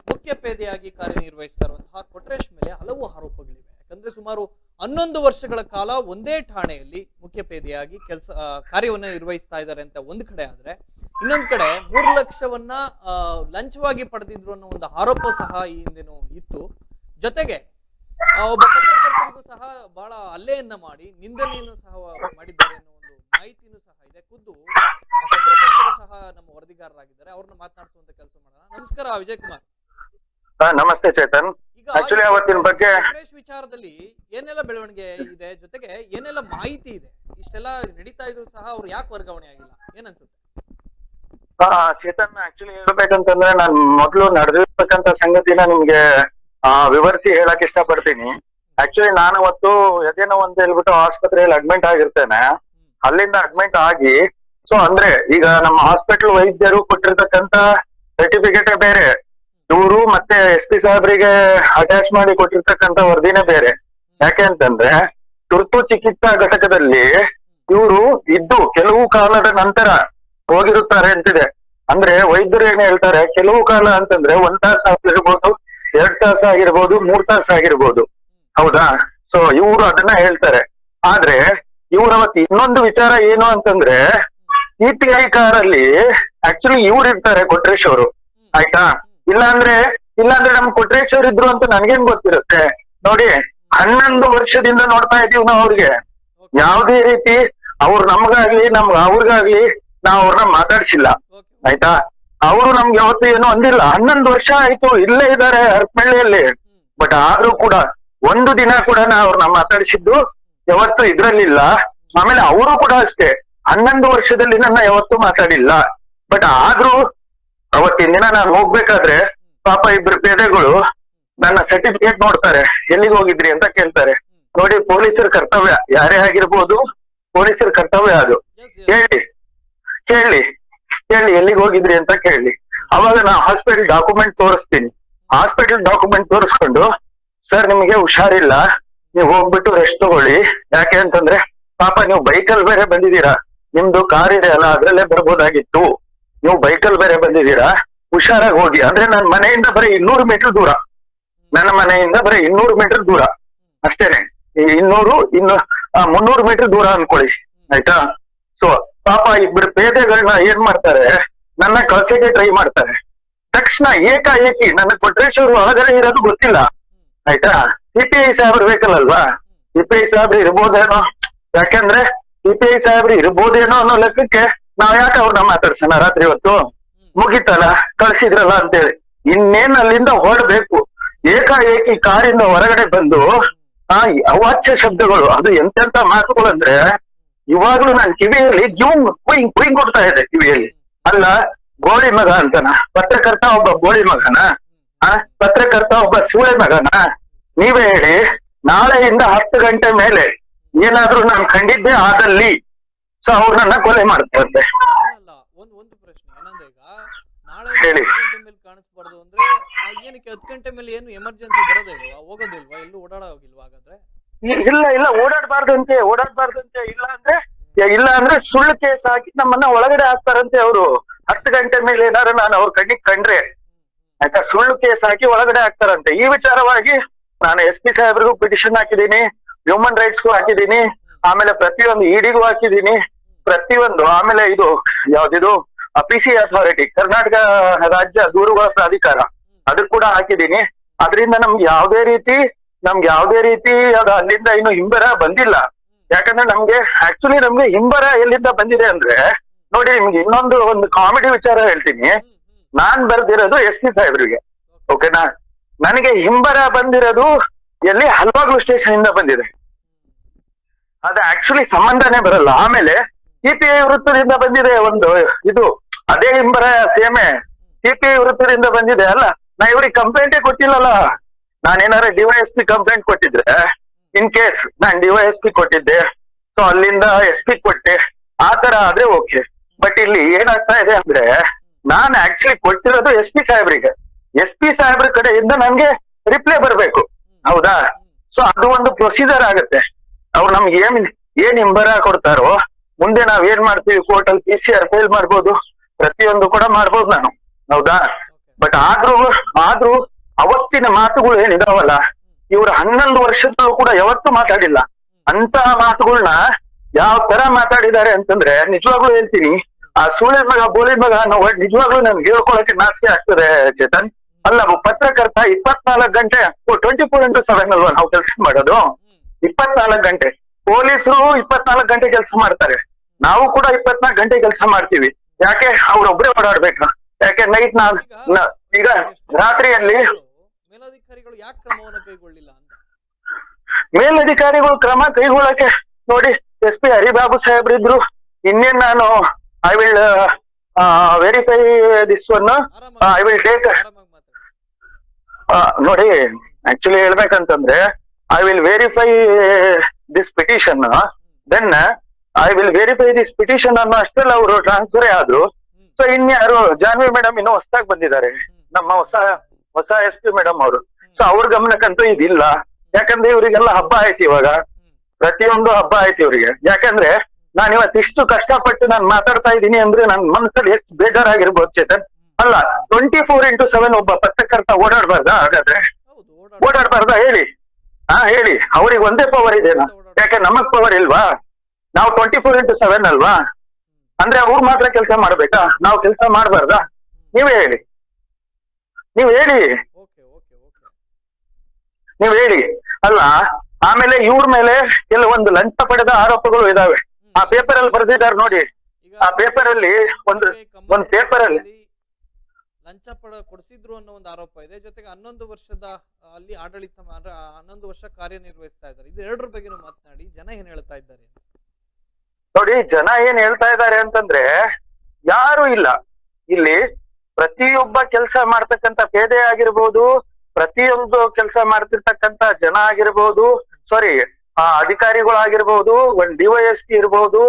ಮುಖ್ಯ ಪೇದೆಯಾಗಿ ಕಾರ್ಯನಿರ್ವಹಿಸ್ತಾ ಇರುವಂತಹ ಕೊಟ್ರೇಶ್ ಮೇಲೆ ಹಲವು ಆರೋಪಗಳಿವೆ. ಯಾಕಂದ್ರೆ ಸುಮಾರು ಹನ್ನೊಂದು ವರ್ಷಗಳ ಕಾಲ ಒಂದೇ ಠಾಣೆಯಲ್ಲಿ ಮುಖ್ಯ ಪೇದೆಯಾಗಿ ಕೆಲಸ ಕಾರ್ಯವನ್ನು ನಿರ್ವಹಿಸ್ತಾ ಇದ್ದಾರೆ ಅಂತ ಒಂದು ಕಡೆ ಆದ್ರೆ, ಇನ್ನೊಂದು ಕಡೆ ಮೂರು ಲಕ್ಷವನ್ನ ಲಂಚವಾಗಿ ಪಡೆದಿದ್ರು ಅನ್ನೋ ಒಂದು ಆರೋಪ ಸಹ ಈ ಹಿಂದೆನೂ ಇತ್ತು. ಜೊತೆಗೆ ಒಬ್ಬ ಪತ್ರಕರ್ತರಿಗೂ ಸಹ ಬಹಳ ಹಲ್ಲೆಯನ್ನ ಮಾಡಿ, ನಿಂದನೆಯನ್ನು ಸಹ ಮಾಡಿದ್ದಾರೆ ಅನ್ನೋ ಮಾಹಿತಿನೂ ಸಹ ಇದೆ. ಖುದ್ದು ಪತ್ರಕರ್ತರು ಸಹ ನಮ್ಮ ವರದಿಗಾರರಾಗಿದ್ದಾರೆ. ಅವ್ರನ್ನ ಮಾತನಾಡಿಸುವಂತ ಕೆಲಸ ಮಾಡೋಣ. ನಮಸ್ಕಾರ ವಿಜಯ್ ಕುಮಾರ್. ಹಾ, ನಮಸ್ತೆ ಚೇತನ್. Actually ಅವತ್ತಿನ ಬಗ್ಗೆ- ವಿಚಾರದಲ್ಲಿ ಏನೆಲ್ಲ ಬೆಳವಣಿಗೆ ಇದೆ? ಜೊತೆಗೆ ಏನೆಲ್ಲ ಮಾಹಿತಿ ಇದೆ? ಇಷ್ಟೆಲ್ಲ ನಡೀತಾ ಇದ್ರು ಸಹ ಅವ್ರು ಯಾಕೆ ವರ್ಗಾವಣೆ ಆಗಿಲ್ಲ? ಏನನ್ಸುತ್ತೆ ಹಾ ಚೇತನ್ ಆಕ್ಚುಲಿ ಹೇಳ್ಬೇಕಂತಂದ್ರೆ ನಾನ್ ಮೊದ್ಲು ನಡೆದಿರ್ತಕ್ಕಂತ ಸಂಗತಿನ ನಿಮ್ಗೆ ಆ, ವಿವರಿಸಿ ಹೇಳಕ್ ಇಷ್ಟಪಡ್ತೀನಿ. ಆಕ್ಚುಲಿ ನಾನು ಅವತ್ತು ಎದೇನೋ ಅಂತ ಹೇಳ್ಬಿಟ್ಟು ಆಸ್ಪತ್ರೆಯಲ್ಲಿ ಅಡ್ಮಿಟ್ ಆಗಿರ್ತೇನೆ. ಅಲ್ಲಿಂದ ಅಡ್ಮಿಟ್ ಆಗಿ ಸೊ ಅಂದ್ರೆ ಈಗ ನಮ್ಮ ಹಾಸ್ಪಿಟಲ್ ವೈದ್ಯರು ಕೊಟ್ಟಿರ್ತಕ್ಕಂತ ಸರ್ಟಿಫಿಕೇಟ್ ಬೇರೆ. ಇವರು ಮತ್ತೆ ಎಸ್ ಪಿ ಸಾಹೇಬ್ರಿಗೆ ಅಟ್ಯಾಚ್ ಮಾಡಿ ಕೊಟ್ಟಿರ್ತಕ್ಕಂತ ವರದಿನೇ ಬೇರೆ. ಯಾಕೆ ಅಂತಂದ್ರೆ, ತುರ್ತು ಚಿಕಿತ್ಸಾ ಘಟಕದಲ್ಲಿ ಇವರು ಇದ್ದು ಕೆಲವು ಕಾಲದ ನಂತರ ಹೋಗಿರುತ್ತಾರೆ ಅಂತಿದೆ. ಅಂದ್ರೆ ವೈದ್ಯರು ಏನ್ ಹೇಳ್ತಾರೆ, ಕೆಲವು ಕಾಲ ಅಂತಂದ್ರೆ ಒಂದ್ ತಾಸು ಆಗಿರ್ಬೋದು ಎರಡ್ ತಾಸು ಆಗಿರ್ಬೋದು, ಮೂರ್ ತಾಸು ಆಗಿರ್ಬೋದು. ಹೌದಾ? ಸೊ ಇವರು ಅದನ್ನ ಹೇಳ್ತಾರೆ. ಆದ್ರೆ ಇವ್ರ ಅವತ್ತು ಇನ್ನೊಂದು ವಿಚಾರ ಏನು ಅಂತಂದ್ರೆ ಇ ಪಿ ಐ ಕಾರಲ್ಲಿ ಆಕ್ಚುಲಿ ಇವ್ರು ಇರ್ತಾರೆ ಕೊಟ್ರೇಶ್ ಅವರು. ಆಯ್ತಾ? ಇಲ್ಲಾಂದ್ರೆ ಇಲ್ಲಾಂದ್ರೆ ನಮ್ ಕೊಟ್ರೇಶ್ ಅವ್ರು ಇದ್ರು ಅಂತ ನನ್ಗೇನ್ ಗೊತ್ತಿರುತ್ತೆ? ನೋಡಿ, ಹನ್ನೊಂದು ವರ್ಷದಿಂದ ನೋಡ್ತಾ ಇದೀವಿ ನಾವು ಅವ್ರಿಗೆ. ಯಾವುದೇ ರೀತಿ ಅವ್ರು ನಮ್ಗಾಗ್ಲಿ, ನಮ್ಗ ಅವ್ರಿಗಾಗ್ಲಿ ನಾವ್ ಅವ್ರನ್ನ ಮಾತಾಡ್ಸಿಲ್ಲ. ಆಯ್ತಾ? ಅವರು ನಮ್ಗೆ ಯಾವತ್ತು ಏನು ಅಂದಿಲ್ಲ. ಹನ್ನೊಂದು ವರ್ಷ ಆಯ್ತು, ಇಲ್ಲೇ ಇದ್ದಾರೆ ಹರಪಳ್ಳಿಯಲ್ಲಿ ಬಟ್ ಆದ್ರೂ ಕೂಡ, ಒಂದು ದಿನ ಕೂಡ ನಾ ಅವ್ರನ್ನ ಮಾತಾಡಿಸಿದ್ದು ಯಾವತ್ತೂ ಇದ್ರಲ್ಲಿಲ್ಲ. ಆಮೇಲೆ ಅವರು ಕೂಡ ಅಷ್ಟೇ. ಹನ್ನೊಂದು ವರ್ಷದಲ್ಲಿ ನನ್ನ ಯಾವತ್ತೂ ಮಾತಾಡಿಲ್ಲ. ಬಟ್ ಆದ್ರೂ ಅವತ್ತಿನ ದಿನ ನಾನು ಹೋಗ್ಬೇಕಾದ್ರೆ ಪಾಪ ಇಬ್ರು ಪೇದೆಗಳು ನನ್ನ ಸರ್ಟಿಫಿಕೇಟ್ ನೋಡ್ತಾರೆ. ಎಲ್ಲಿಗೆ ಹೋಗಿದ್ರಿ ಅಂತ ಕೇಳ್ತಾರೆ. ನೋಡಿ, ಪೊಲೀಸರ ಕರ್ತವ್ಯ ಯಾರೇ ಆಗಿರ್ಬೋದು, ಪೊಲೀಸರ ಕರ್ತವ್ಯ ಅದು. ಹೇಳಿ ಕೇಳಿ ಕೇಳಿ ಎಲ್ಲಿಗೆ ಹೋಗಿದ್ರಿ ಅಂತ ಕೇಳಿ. ಅವಾಗ ನಾ ಹಾಸ್ಪಿಟಲ್ ಡಾಕ್ಯುಮೆಂಟ್ ತೋರಿಸ್ತೀನಿ. ಹಾಸ್ಪಿಟಲ್ ಡಾಕ್ಯುಮೆಂಟ್ ತೋರಿಸ್ಕೊಂಡು ಸರ್ ನಿಮಗೆ ಹುಷಾರಿಲ್ಲ. ನೀವು ಹೋಗ್ಬಿಟ್ಟು ರೆಸ್ಟ್ ತಗೊಳ್ಳಿ. ಯಾಕೆ ಅಂತಂದ್ರೆ, ಪಾಪ ನೀವು ಬೈಕಲ್ ಬೇರೆ ಬಂದಿದ್ದೀರಾ? ನಿಮ್ದು ಕಾರ್ ಇದೆ ಅಲ್ಲ, ಅದ್ರಲ್ಲೇ ಬರ್ಬೋದಾಗಿತ್ತು. ನೀವು ಬೈಕಲ್ ಬೇರೆ ಬಂದಿದ್ದೀರಾ? ಹುಷಾರಾಗಿ ಹೋಗಿ. ಅಂದ್ರೆ ನನ್ನ ಮನೆಯಿಂದ ಬರೀ ಇನ್ನೂರು ಮೀಟರ್ ದೂರ. ನನ್ನ ಮನೆಯಿಂದ ಬರೀ ಇನ್ನೂರು ಮೀಟರ್ ದೂರ. ಅಷ್ಟೇನೆ. ಇನ್ನೂರು, ಇನ್ನು ಮುನ್ನೂರು ಮೀಟರ್ ದೂರ ಅನ್ಕೊಳ್ಳಿ. ಆಯ್ತಾ? ಸೊ ಪಾಪ ಇಬ್ಬರು ಪೇದೆಗಳನ್ನ ಏನ್ ಮಾಡ್ತಾರೆ? ನನ್ನ ಕಳ್ಸಕ್ಕೆ ಟ್ರೈ ಮಾಡ್ತಾರೆ. ತಕ್ಷಣ ಏಕಾಏಕಿ, ನನ್ನ ಕೊಟ್ರೇಶ್ವರು ಒಳಗಡೆ ಇರೋದು ಗೊತ್ತಿಲ್ಲ. ಆಯ್ತಾ? ಸಿ ಪಿ ಐ ಸಾಹೇಬ್ರು ಬೇಕಲ್ಲಲ್ವಾ? ಸಿ ಪಿ ಐ ಸಾಹೇಬ್ರು ಇರ್ಬೋದೇನೋ? ಯಾಕಂದ್ರೆ ಸಿ ಪಿ ಐ ಸಾಹೇಬ್ರು ಇರ್ಬೋದೇನೋ ಅನ್ನೋ ಲೆಕ್ಕಕ್ಕೆ ನಾವ್ ಯಾಕೆ ಅವ್ರನ್ನ ಮಾತಾಡ್ಸೋಣ ರಾತ್ರಿ ಹೊತ್ತು? ಮುಗಿತಲ್ಲ, ಕಳ್ಸಿದ್ರಲ್ಲ ಅಂತೇಳಿ. ಇನ್ನೇನ್ ಅಲ್ಲಿಂದ ಹೊರಡ್ಬೇಕು? ಏಕಾಏಕಿ ಕಾರಿಂದ ಹೊರಗಡೆ ಬಂದು ಆ ಅವಾಚ್ಯ ಶಬ್ದಗಳು, ಅದು ಎಂತೆಂತ ಮಾತುಗಳು ಅಂದ್ರೆ, ಇವಾಗ್ಲೂ ನಾನು ಕಿವಿಯಲ್ಲಿ ಜೂಮ್ ಕುಯಿಂಗ್ ಕುಯಿಂಗ್ ಕೊಡ್ತಾ ಇದೆ ಕಿವಿಯಲ್ಲಿ. ಅಲ್ಲ, ಗೋಳಿ ಮಗ ಅಂತನ? ಪತ್ರಕರ್ತ ಒಬ್ಬ ಗೋಳಿ ಮಗನ? ಆ, ಪತ್ರಕರ್ತ ಒಬ್ಬ ಸೂಳೆ ಮಗನ? ನೀವೇ ಹೇಳಿ ನಾಳೆಯಿಂದ ಹತ್ತು ಗಂಟೆ ಮೇಲೆ ಏನಾದ್ರೂ ನಾನು ಕಂಡಿದ್ದೆ ಆದಲ್ಲಿ ಸೊ ಅವ್ರು ನನ್ನ ಕೊಲೆ ಮಾಡ್ತಾರೆ. ಅಲ್ಲ ಒಂದ್ ಒಂದು ಪ್ರಶ್ನೆ ಏನಂದ್ರೆ ಈಗ ನಾಳೆ ಹೇಳಿ. ಹತ್ತು ಗಂಟೆ ಮೇಲೆ ಕಾಣಿಸ್ಬಾರ್ದು ಅಂದ್ರೆ ಆ, ಏನಕ್ಕೆ ಹತ್ತು ಗಂಟೆ ಮೇಲೆ ಏನು ಎಮರ್ಜೆನ್ಸಿ ಬರೋದೇ ಇಲ್ವಾ? ಹೋಗೋದಿಲ್ವಾ? ಎಲ್ಲೂ ಓಡಾಡೋಗಿಲ್ವಾ ಹಾಗಾದ್ರೆ? ಇ- ಇಲ್ಲ ಇಲ್ಲ ಓಡಾಡಬಾರ್ದಂತೆ ಓಡಾಡಬಾರ್ದಂತೆ ಇಲ್ಲ ಅಂದ್ರೆ ಇಲ್ಲ ಅಂದ್ರೆ ಸುಳ್ಳು ಕೇಸ್ ಹಾಕಿ ನಮ್ಮನ್ನ ಒಳಗಡೆ ಹಾಕ್ತಾರಂತೆ ಅವರು. ಹತ್ತು ಗಂಟೆ ಮೇಲೆ ಏನಾದ್ರು ನಾನು ಅವ್ರ ಕಣ್ಣಿಗೆ ಕಂಡ್ರೆ ಆಯ್ತಾ? ಸುಳ್ಳು ಕೇಸ್ ಹಾಕಿ ಒಳಗಡೆ ಹಾಕ್ತಾರಂತೆ. ಈ ವಿಚಾರವಾಗಿ ನಾನು ಎಸ್ ಪಿ ಸಾಹೇಬ್ರಿಗೂ ಪಿಟಿಷನ್ ಹಾಕಿದ್ದೀನಿ ಹ್ಯೂಮನ್ ರೈಟ್ಸ್ಗೂ ಹಾಕಿದ್ದೀನಿ, ಆಮೇಲೆ ಪ್ರತಿಯೊಂದು ಇಡಿಗೂ ಹಾಕಿದ್ದೀನಿ. ಪ್ರತಿಯೊಂದು, ಆಮೇಲೆ ಇದು ಯಾವ್ದಿದು ಪಿ ಸಿ ಅಥಾರಿಟಿ ಕರ್ನಾಟಕ ರಾಜ್ಯ ದೂರುಗಳ ಪ್ರಾಧಿಕಾರ ಅದಕ್ಕೆ ಕೂಡ ಹಾಕಿದ್ದೀನಿ. ಅದರಿಂದ ನಮ್ಗೆ ಯಾವುದೇ ರೀತಿ, ನಮ್ಗೆ ಯಾವುದೇ ರೀತಿ ಅದು ಅಲ್ಲಿಂದ ಇನ್ನು ಹಿಂಬರ ಬಂದಿಲ್ಲ. ಯಾಕಂದ್ರೆ ನಮ್ಗೆ ಆಕ್ಚುಲಿ ನಮ್ಗೆ ಹಿಂಬರ ಎಲ್ಲಿಂದ ಬಂದಿದೆ ಅಂದ್ರೆ, ನೋಡಿ ನಿಮ್ಗೆ ಇನ್ನೊಂದು ಒಂದು ಕಾಮಿಡಿ ವಿಚಾರ ಹೇಳ್ತೀನಿ. ನಾನ್ ಬರ್ದಿರೋದು ಎಸ್ ಪಿ ಸಾಹೇಬ್ರಿಗೆ ಓಕೆನಾ ನನಗೆ ಹಿಂಬರ ಬಂದಿರೋದು ಎಲ್ಲಿ ಹಲ್ವಾಗ್ಲು ಸ್ಟೇಷನ್ ಇಂದ ಬಂದಿದೆ. ಅದು ಆಕ್ಚುಲಿ ಸಂಬಂಧನೇ ಬರಲ್ಲ. ಆಮೇಲೆ ಸಿಪಿಐ ವೃತ್ತದಿಂದ ಬಂದಿದೆ ಒಂದು ಇದು, ಅದೇ ಹಿಂಬರ ಸೇಮೆ ಸಿಪಿಐ ವೃತ್ತದಿಂದ ಬಂದಿದೆ ಅಲ್ಲ, ನಾ ಇವ್ರಿಗೆ ಕಂಪ್ಲೇಂಟೇ ಕೊಟ್ಟಿಲ್ಲಲ್ಲ. ನಾನೇನಾರ ಡಿವೈಎಸ್ ಪಿ ಕಂಪ್ಲೇಂಟ್ ಕೊಟ್ಟಿದ್ರೆ ಇನ್ ಕೇಸ್ ನಾನ್ ಡಿವೈಎಸ್ ಪಿ ಕೊಟ್ಟಿದ್ದೆ ಸೊ ಅಲ್ಲಿಂದ ಎಸ್ ಪಿ ಕೊಟ್ಟೆ. ಆ ತರ ಆದ್ರೆ ಓಕೆ ಬಟ್ ಇಲ್ಲಿ ಏನಾಗ್ತಾ ಇದೆ ಅಂದ್ರೆ, ನಾನ್ ಆಕ್ಚುಲಿ ಕೊಟ್ಟಿರೋದು ಎಸ್ ಪಿ ಸಾಹೇಬ್ರಿಗೆ. ಎಸ್ ಪಿ ಸಾಹೇಬ್ರ ಕಡೆಯಿಂದ ನನ್ಗೆ ರಿಪ್ಲೈ ಬರ್ಬೇಕು. ಹೌದಾ? ಸೊ ಅದು ಒಂದು ಪ್ರೊಸೀಜರ್ ಆಗುತ್ತೆ. ಅವ್ರು ನಮ್ಗೆ ಏನ್ ಏನ್ ಹಿಂಬರ ಕೊಡ್ತಾರೋ, ಮುಂದೆ ನಾವ್ ಏನ್ ಮಾಡ್ತೀವಿ ಕೋರ್ಟ್ ಅಲ್ಲಿ ಪಿ ಸಿ ಆರ್ ಫೈಲ್ ಮಾಡ್ಬೋದು, ಪ್ರತಿಯೊಂದು ಕೂಡ ಮಾಡ್ಬೋದು ನಾನು. ಹೌದಾ? ಬಟ್ ಆದ್ರೂ ಆದ್ರೂ ಅವತ್ತಿನ ಮಾತುಗಳು ಏನಿದಾವಲ್ಲ, ಇವ್ರ ಹನ್ನೊಂದು ವರ್ಷದಲ್ಲೂ ಕೂಡ ಯಾವತ್ತೂ ಮಾತಾಡಿಲ್ಲ. ಅಂತ ಮಾತುಗಳನ್ನ ಯಾವ ತರ ಮಾತಾಡಿದ್ದಾರೆ ಅಂತಂದ್ರೆ ನಿಜವಾಗ್ಲೂ ಹೇಳ್ತೀನಿ, ಆ ಸೂಳೆ ಮಗ ಬೋಲಿ ಮಗ ಅನ್ನೋ ನಿಜವಾಗ್ಲೂ ನನ್ಗೆ ಹೇಳ್ಕೊಳಕ್ಕೆ ನಾಚಿಕೆ ಆಗ್ತದೆ, ಚೇತನ್. ಅಲ್ಲ ಪತ್ರಕರ್ತ ಇಪ್ಪತ್ನಾಲ್ಕು ಗಂಟೆ ಟ್ವೆಂಟಿ ಫೋರ್ ಇಂಟು ಸೆವೆನ್ ಅಲ್ವಾ ನಾವು ಕೆಲಸ ಮಾಡೋದು? ಇಪ್ಪತ್ನಾಲ್ಕು ಗಂಟೆ. ಪೊಲೀಸರು ಇಪ್ಪತ್ನಾಲ್ಕು ಗಂಟೆ ಕೆಲಸ ಮಾಡ್ತಾರೆ. ನಾವು ಕೂಡ ಇಪ್ಪತ್ನಾಲ್ಕು ಗಂಟೆ ಕೆಲಸ ಮಾಡ್ತೀವಿ. ಯಾಕೆ? ಅವ್ರೊಬ್ರೇ ಓಡಾಡ್ಬೇಕು. ಯಾಕೆ? ನೈಟ್ ನಾಲ್ ನ- ಈಗ ರಾತ್ರಿಯಲ್ಲಿ ಮೇಲಧಿಕಾರಿಗಳು ಯಾಕೆ ಕ್ರಮವನ್ನು ಕೈಗೊಳ್ಳಿಲ್ಲ ಅಂತ? ಮೇಲಧಿಕಾರಿಗಳು ಕ್ರಮ ಕೈಗೊಳ್ಳಕ್ಕೆ ನೋಡಿ ಎಸ್ ಪಿ ಹರಿಬಾಬು ಸಾಹೇಬ್ರಿದ್ರು. ಇನ್ನೇನ್ ನಾನು I will verify this one I will take ನೋಡಿ actually ಹೇಳ್ಬೇಕಂತಂದ್ರೆ I will verify this petition then I will verify this petition ಅನ್ನೋ ಅಷ್ಟೆಲ್ಲ ಅವರು ಟ್ರಾನ್ಸ್ಫರ್ ಆದ್ರು. ಸೊ ಇನ್ಯಾರು, ಜಾನ್ವಿ ಮೇಡಮ್ ಇನ್ನೂ ಹೊಸದಾಗಿ ಬಂದಿದ್ದಾರೆ. ನಮ್ಮ ಹೊಸ ಹೊಸ ಎಸ್ ಪಿ ಮೇಡಮ್ ಅವರು. ಸೊ ಅವ್ರ ಗಮನಕ್ಕಂತೂ ಇದಿಲ್ಲ. ಯಾಕಂದ್ರೆ ಇವರಿಗೆಲ್ಲ ಹಬ್ಬ ಆಯ್ತು ಇವಾಗ. ಪ್ರತಿಯೊಂದು ಹಬ್ಬ ಆಯ್ತು ಇವರಿಗೆ. ಯಾಕಂದ್ರೆ, ನಾನು ಇವತ್ತು ಇಷ್ಟು ಕಷ್ಟಪಟ್ಟು ನಾನು ಮಾತಾಡ್ತಾ ಇದ್ದೀನಿ ಅಂದ್ರೆ ನನ್ನ ಮನಸ್ಸಲ್ಲಿ ಎಷ್ಟು ಬೇಜಾರಾಗಿರ್ಬೋದು ಚೇತನ್. ಅಲ್ಲ ಟ್ವೆಂಟಿ ಫೋರ್ ಇಂಟು ಸೆವೆನ್ ಒಬ್ಬ ಪತ್ರಕರ್ತ ಓಡಾಡ್ಬಾರ್ದಾ? ಹಾಗಾದ್ರೆ ಓಡಾಡ್ಬಾರ್ದಾ. ಹೇಳಿ. ಹಾ ಹೇಳಿ. ಅವ್ರಿಗೆ ಒಂದೇ ಪವರ್ ಇದೆನಾ ಯಾಕೆ ನಮಗ್ ಪವರ್ ಇಲ್ವಾ? ನಾವು ಟ್ವೆಂಟಿ ಫೋರ್ ಇಂಟು ಸೆವೆನ್ ಅಲ್ವಾ ಅಂದ್ರೆ ಅವ್ರು ಮಾತ್ರ ಕೆಲಸ ಮಾಡ್ಬೇಕಾ? ನಾವು ಕೆಲಸ ಮಾಡಬಾರ್ದಾ? ನೀವೇ ಹೇಳಿ. ನೀವ್ ಹೇಳಿ. ನೀವ್ ಹೇಳಿ. ಅಲ್ಲ ಆಮೇಲೆ ಇವ್ರ ಮೇಲೆ ಕೆಲವೊಂದು ಲಂಚ ಪಡೆದ ಆರೋಪಗಳು ಇದಾವೆ. ಆ ಪೇಪರ್ ಅಲ್ಲಿ ಬರ್ದಿದ್ದಾರೆ ನೋಡಿ. ಆ ಪೇಪರ್ ಅಲ್ಲಿ ಒಂದು ಒಂದ್ ಪೇಪರ್ ಅಲ್ಲಿ ಲಂಚ ಪಡ ಕೊಡಿಸಿದ್ರು ಅನ್ನೋ ಒಂದು ಆರೋಪ ಇದೆ. ಜೊತೆಗೆ ಹನ್ನೊಂದು ವರ್ಷದ, ಅಲ್ಲಿ ಆಡಳಿತ ಅಂದ್ರೆ ಹನ್ನೊಂದು ವರ್ಷ ಕಾರ್ಯನಿರ್ವಹಿಸ್ತಾ ಇದ್ದಾರೆ. ಇದು ಎರಡರ ಬಗ್ಗೆನೂ ಮಾತನಾಡಿ, ಜನ ಏನ್ ಹೇಳ್ತಾ ಇದ್ದಾರೆ ನೋಡಿ, ಜನ ಏನ್ ಹೇಳ್ತಾ ಇದ್ದಾರೆ ಅಂತಂದ್ರೆ, ಯಾರು ಇಲ್ಲ. ಇಲ್ಲಿ ಪ್ರತಿಯೊಬ್ಬ ಕೆಲಸ ಮಾಡ್ತಕ್ಕಂತ ಪೇದೆ ಆಗಿರ್ಬೋದು, ಪ್ರತಿಯೊಂದು ಕೆಲಸ ಮಾಡ್ತಿರ್ತಕ್ಕಂತ ಜನ ಆಗಿರ್ಬೋದು ಸಾರಿ ಆ ಅಧಿಕಾರಿಗಳಾಗಿರ್ಬೋದು ಒಂದ್ ಡಿವೈಎಸ್ ಪಿ ಇರ್ಬೋದು,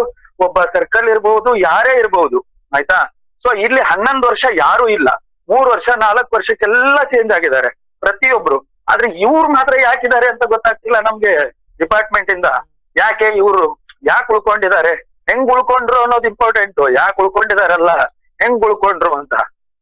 ಒಬ್ಬ ಸರ್ಕಲ್ ಇರ್ಬೋದು, ಯಾರೇ ಇರ್ಬೋದು, ಆಯ್ತಾ? ಸೊ ಇಲ್ಲಿ ಹನ್ನೊಂದು ವರ್ಷ ಯಾರು ಇಲ್ಲ. ಮೂರ್ ವರ್ಷ, ನಾಲ್ಕು ವರ್ಷಕ್ಕೆಲ್ಲ ಚೇಂಜ್ ಆಗಿದ್ದಾರೆ ಪ್ರತಿಯೊಬ್ರು. ಆದ್ರೆ ಇವ್ರು ಮಾತ್ರ ಯಾಕಿದ್ದಾರೆ ಅಂತ ಗೊತ್ತಾಗ್ತಿಲ್ಲ ನಮ್ಗೆ ಡಿಪಾರ್ಟ್ಮೆಂಟ್ ಇಂದ. ಯಾಕೆ ಇವ್ರು ಯಾಕೆ ಉಳ್ಕೊಂಡಿದ್ದಾರೆ? ಹೆಂಗ್ ಉಳ್ಕೊಂಡ್ರು ಅನ್ನೋದು ಇಂಪಾರ್ಟೆಂಟ್ ಯಾಕೆ ಉಳ್ಕೊಂಡಿದಾರಲ್ಲ? ಹೆಂಗ್ ಉಳ್ಕೊಂಡ್ರು ಅಂತ.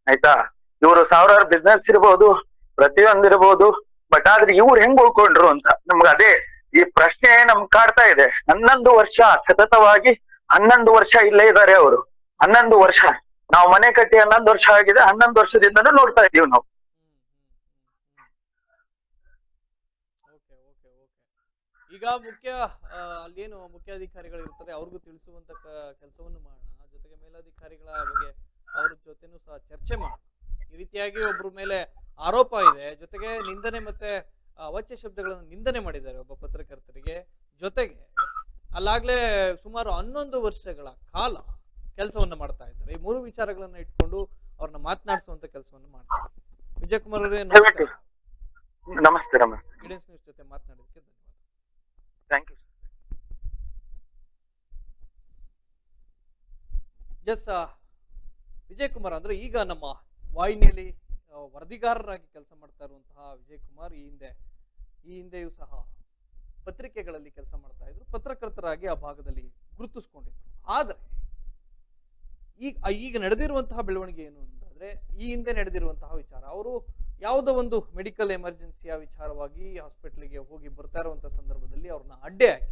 ಆಯ್ತಾ? ಇವರು ಸಾವಿರಾರು ಬಿಸ್ನೆಸ್ ಇರ್ಬೋದು ಪ್ರತಿಯೊಂದಿರ್ಬೋದು ಬಟ್ ಆದ್ರೆ ಇವ್ರು ಹೆಂಗ್ ಉಳ್ಕೊಂಡ್ರು ಅಂತ ನಮ್ಗೆ ಅದೇ ಈ ಪ್ರಶ್ನೆ ನಮ್ ಕಾಡ್ತಾ ಇದೆ. ಹನ್ನೊಂದು ವರ್ಷ ಸತತವಾಗಿ ಹನ್ನೊಂದು ವರ್ಷ ಇಲ್ಲೇ ಇದ್ದಾರೆ ಅವರು. ಹನ್ನೊಂದು ವರ್ಷ. ನಾವು ಮನೆ ಕಟ್ಟಿ ಹನ್ನೊಂದು ವರ್ಷ ಆಗಿದೆ, ಹನ್ನೊಂದು ವರ್ಷದಿಂದ ನೋಡ್ತಾ ಇದೀವಿ ನಾವು. ಈಗ ಮುಖ್ಯ ಅಲ್ಲೇನು ಮುಖ್ಯಾಧಿಕಾರಿಗಳು ಇರ್ತಾರೆ, ಅವ್ರಿಗೂ ತಿಳಿಸುವಂತ ಕೆಲಸವನ್ನು ಮಾಡೋಣ. ಜೊತೆಗೆ ಮೇಲಾಧಿಕಾರಿಗಳ ಬಗ್ಗೆ ಅವ್ರ ಜೊತೆನೂ ಸಹ ಚರ್ಚೆ ಮಾಡೋಣ. ಈ ರೀತಿಯಾಗಿ ಒಬ್ಬರ ಮೇಲೆ ಆರೋಪ ಇದೆ. ಜೊತೆಗೆ ನಿಂದನೆ ಮತ್ತೆ ಅವಾಚ್ಯ ಶಬ್ದಗಳನ್ನು ನಿಂದನೆ ಮಾಡಿದ್ದಾರೆ ಒಬ್ಬ ಪತ್ರಕರ್ತರಿಗೆ. ಜೊತೆಗೆ ಅಲ್ಲಾಗ್ಲೇ ಸುಮಾರು ಹನ್ನೊಂದು ವರ್ಷಗಳ ಕಾಲ ಕೆಲಸವನ್ನ ಮಾಡ್ತಾ ಇದ್ದಾರೆ. ಈ ಮೂರು ವಿಚಾರಗಳನ್ನ ಇಟ್ಕೊಂಡು ಅವ್ರನ್ನ ಮಾತನಾಡಿಸುವಂತ ಕೆಲಸವನ್ನು ಮಾಡ್ತಾರೆ. ವಿಜಯಕುಮಾರ್ ಅವರೇ ನಮಸ್ತೆ ನಮಸ್ತೆ ಈಡನ್ಸ್ ನ್ಯೂಸ್ ಜೊತೆ ಮಾತನಾಡೋದಕ್ಕೆ thank you S Vijay Kumar ಅಂದ್ರೆ ಈಗ ನಮ್ಮ ವಾಹಿನಿಯಲ್ಲಿ ವರದಿಗಾರರಾಗಿ ಕೆಲಸ ಮಾಡ್ತಾ ಇರುವಂತಹ ವಿಜಯ್ ಕುಮಾರ್ ಈ ಹಿಂದೆ ಈ ಹಿಂದೆಯೂ ಸಹ ಪತ್ರಿಕೆಗಳಲ್ಲಿ ಕೆಲಸ ಮಾಡ್ತಾ ಇದ್ರು. ಪತ್ರಕರ್ತರಾಗಿ ಆ ಭಾಗದಲ್ಲಿ ಗುರುತಿಸ್ಕೊಂಡಿದ್ರು. ಆದರೆ ಈಗ ಈಗ ನಡೆದಿರುವಂತಹ ಬೆಳವಣಿಗೆ ಏನು ಅಂತಂದ್ರೆ, ಈ ಹಿಂದೆ ನಡೆದಿರುವಂತಹ ವಿಚಾರ. ಅವರು ಯಾವುದೋ ಒಂದು ಮೆಡಿಕಲ್ ಎಮರ್ಜೆನ್ಸಿಯ ವಿಚಾರವಾಗಿ ಹಾಸ್ಪಿಟ್ಲಿಗೆ ಹೋಗಿ ಬರ್ತಾ ಇರುವಂತಹ ಸಂದರ್ಭದಲ್ಲಿ ಅವ್ರನ್ನ ಅಡ್ಡೆ ಹಾಕಿ.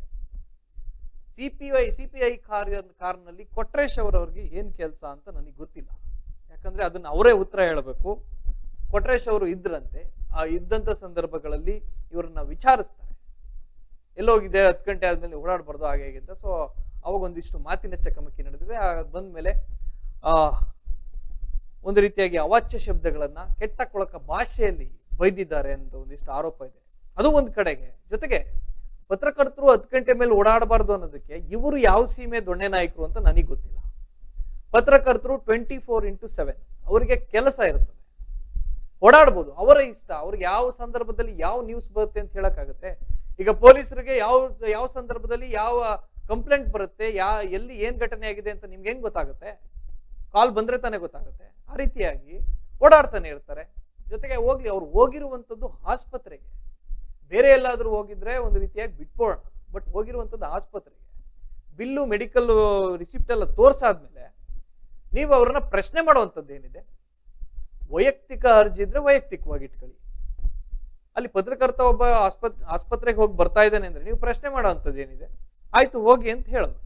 ಸಿಪಿಐ ಐ ಕಾರ್ಯ, ಕಾರ್ನಲ್ಲಿ ಕೊಟ್ರೇಶ್ ಅವರವ್ರಿಗೆ ಏನು ಕೆಲಸ ಅಂತ ನನಗೆ ಗೊತ್ತಿಲ್ಲ. ಯಾಕಂದ್ರೆ ಅದನ್ನು ಅವರೇ ಉತ್ತರ ಹೇಳಬೇಕು. ಕೊಟ್ರೇಶ್ ಅವರು ಇದ್ರಂತೆ, ಆ ಇದ್ದಂತ ಸಂದರ್ಭಗಳಲ್ಲಿ ಇವರನ್ನ ವಿಚಾರಿಸ್ತಾರೆ. ಎಲ್ಲೋಗಿದೆ, ಹತ್ತು ಗಂಟೆ ಆದ್ಮೇಲೆ ಓಡಾಡಬಾರ್ದು, ಹಾಗೆ ಹೇಗೆ ಅಂತ. ಸೊ ಅವಾಗ ಒಂದಿಷ್ಟು ಮಾತಿನ ಚಕಮಕಿ ನಡೆದಿದೆ. ಆ ಬಂದ್ಮೇಲೆ, ಆ, ಒಂದು ರೀತಿಯಾಗಿ ಅವಾಚ್ಯ ಶಬ್ದಗಳನ್ನ ಕೆಟ್ಟ ಕೊಳಕ ಭಾಷೆಯಲ್ಲಿ ಬೈದಿದ್ದಾರೆ ಅಂತ ಒಂದಿಷ್ಟು ಆರೋಪ ಇದೆ. ಅದು ಒಂದು ಕಡೆಗೆ. ಜೊತೆಗೆ, ಪತ್ರಕರ್ತರು ಹತ್ತು ಗಂಟೆ ಮೇಲೆ ಓಡಾಡಬಾರ್ದು ಅನ್ನೋದಕ್ಕೆ ಇವರು ಯಾವ ಸೀಮೆ ದೊಣ್ಣೆ ನಾಯಕರು ಅಂತ ನನಗೆ ಗೊತ್ತಿಲ್ಲ. ಪತ್ರಕರ್ತರು ಟ್ವೆಂಟಿ ಫೋರ್ ಇಂಟು ಸೆವೆನ್ ಅವರಿಗೆ ಕೆಲಸ ಇರ್ತದೆ. ಓಡಾಡ್ಬೋದು. ಅವರ ಇಷ್ಟ. ಅವ್ರಿಗೆ ಯಾವ ಸಂದರ್ಭದಲ್ಲಿ ಯಾವ ನ್ಯೂಸ್ ಬರುತ್ತೆ ಅಂತ ಹೇಳಕ್ಕಾಗತ್ತೆ. ಈಗ ಪೊಲೀಸರಿಗೆ ಯಾವ ಯಾವ ಸಂದರ್ಭದಲ್ಲಿ ಯಾವ ಕಂಪ್ಲೇಂಟ್ ಬರುತ್ತೆ, ಯಾ, ಎಲ್ಲಿ ಏನು ಘಟನೆ ಆಗಿದೆ ಅಂತ ನಿಮ್ಗೆ ಹೆಂಗೆ ಗೊತ್ತಾಗುತ್ತೆ? ಕಾಲ್ ಬಂದ್ರೆ ತಾನೇ ಗೊತ್ತಾಗುತ್ತೆ. ಆ ರೀತಿಯಾಗಿ ಓಡಾಡ್ತಾನೆ ಇರ್ತಾರೆ. ಜೊತೆಗೆ ಹೋಗ್ಲಿ, ಅವ್ರು ಹೋಗಿರುವಂಥದ್ದು ಆಸ್ಪತ್ರೆಗೆ. ಬೇರೆ ಎಲ್ಲಾದರೂ ಹೋಗಿದ್ರೆ ಒಂದು ರೀತಿಯಾಗಿ ಬಿಟ್ಬೋಣ, ಬಟ್ ಹೋಗಿರುವಂಥದ್ದು ಆಸ್ಪತ್ರೆಗೆ. ಬಿಲ್ಲು ಮೆಡಿಕಲ್ ರಿಸಿಪ್ಟ್ ಎಲ್ಲ ತೋರ್ಸಾದ್ಮೇಲೆ ನೀವು ಅವ್ರನ್ನ ಪ್ರಶ್ನೆ ಮಾಡುವಂಥದ್ದು ಏನಿದೆ? ವೈಯಕ್ತಿಕ ಅರ್ಜಿ ಇದ್ರೆ ವೈಯಕ್ತಿಕವಾಗಿ ಇಟ್ಕೊಳ್ಳಿ. ಅಲ್ಲಿ ಪತ್ರಕರ್ತ ಒಬ್ಬ ಆಸ್ಪತ್, ಆಸ್ಪತ್ರೆಗೆ ಹೋಗಿ ಬರ್ತಾ ಇದ್ದಾನೆ ಅಂದ್ರೆ ನೀವು ಪ್ರಶ್ನೆ ಮಾಡುವಂಥದ್ದು ಏನಿದೆ? ಆಯ್ತು, ಹೋಗಿ ಅಂತ ಹೇಳೋದು.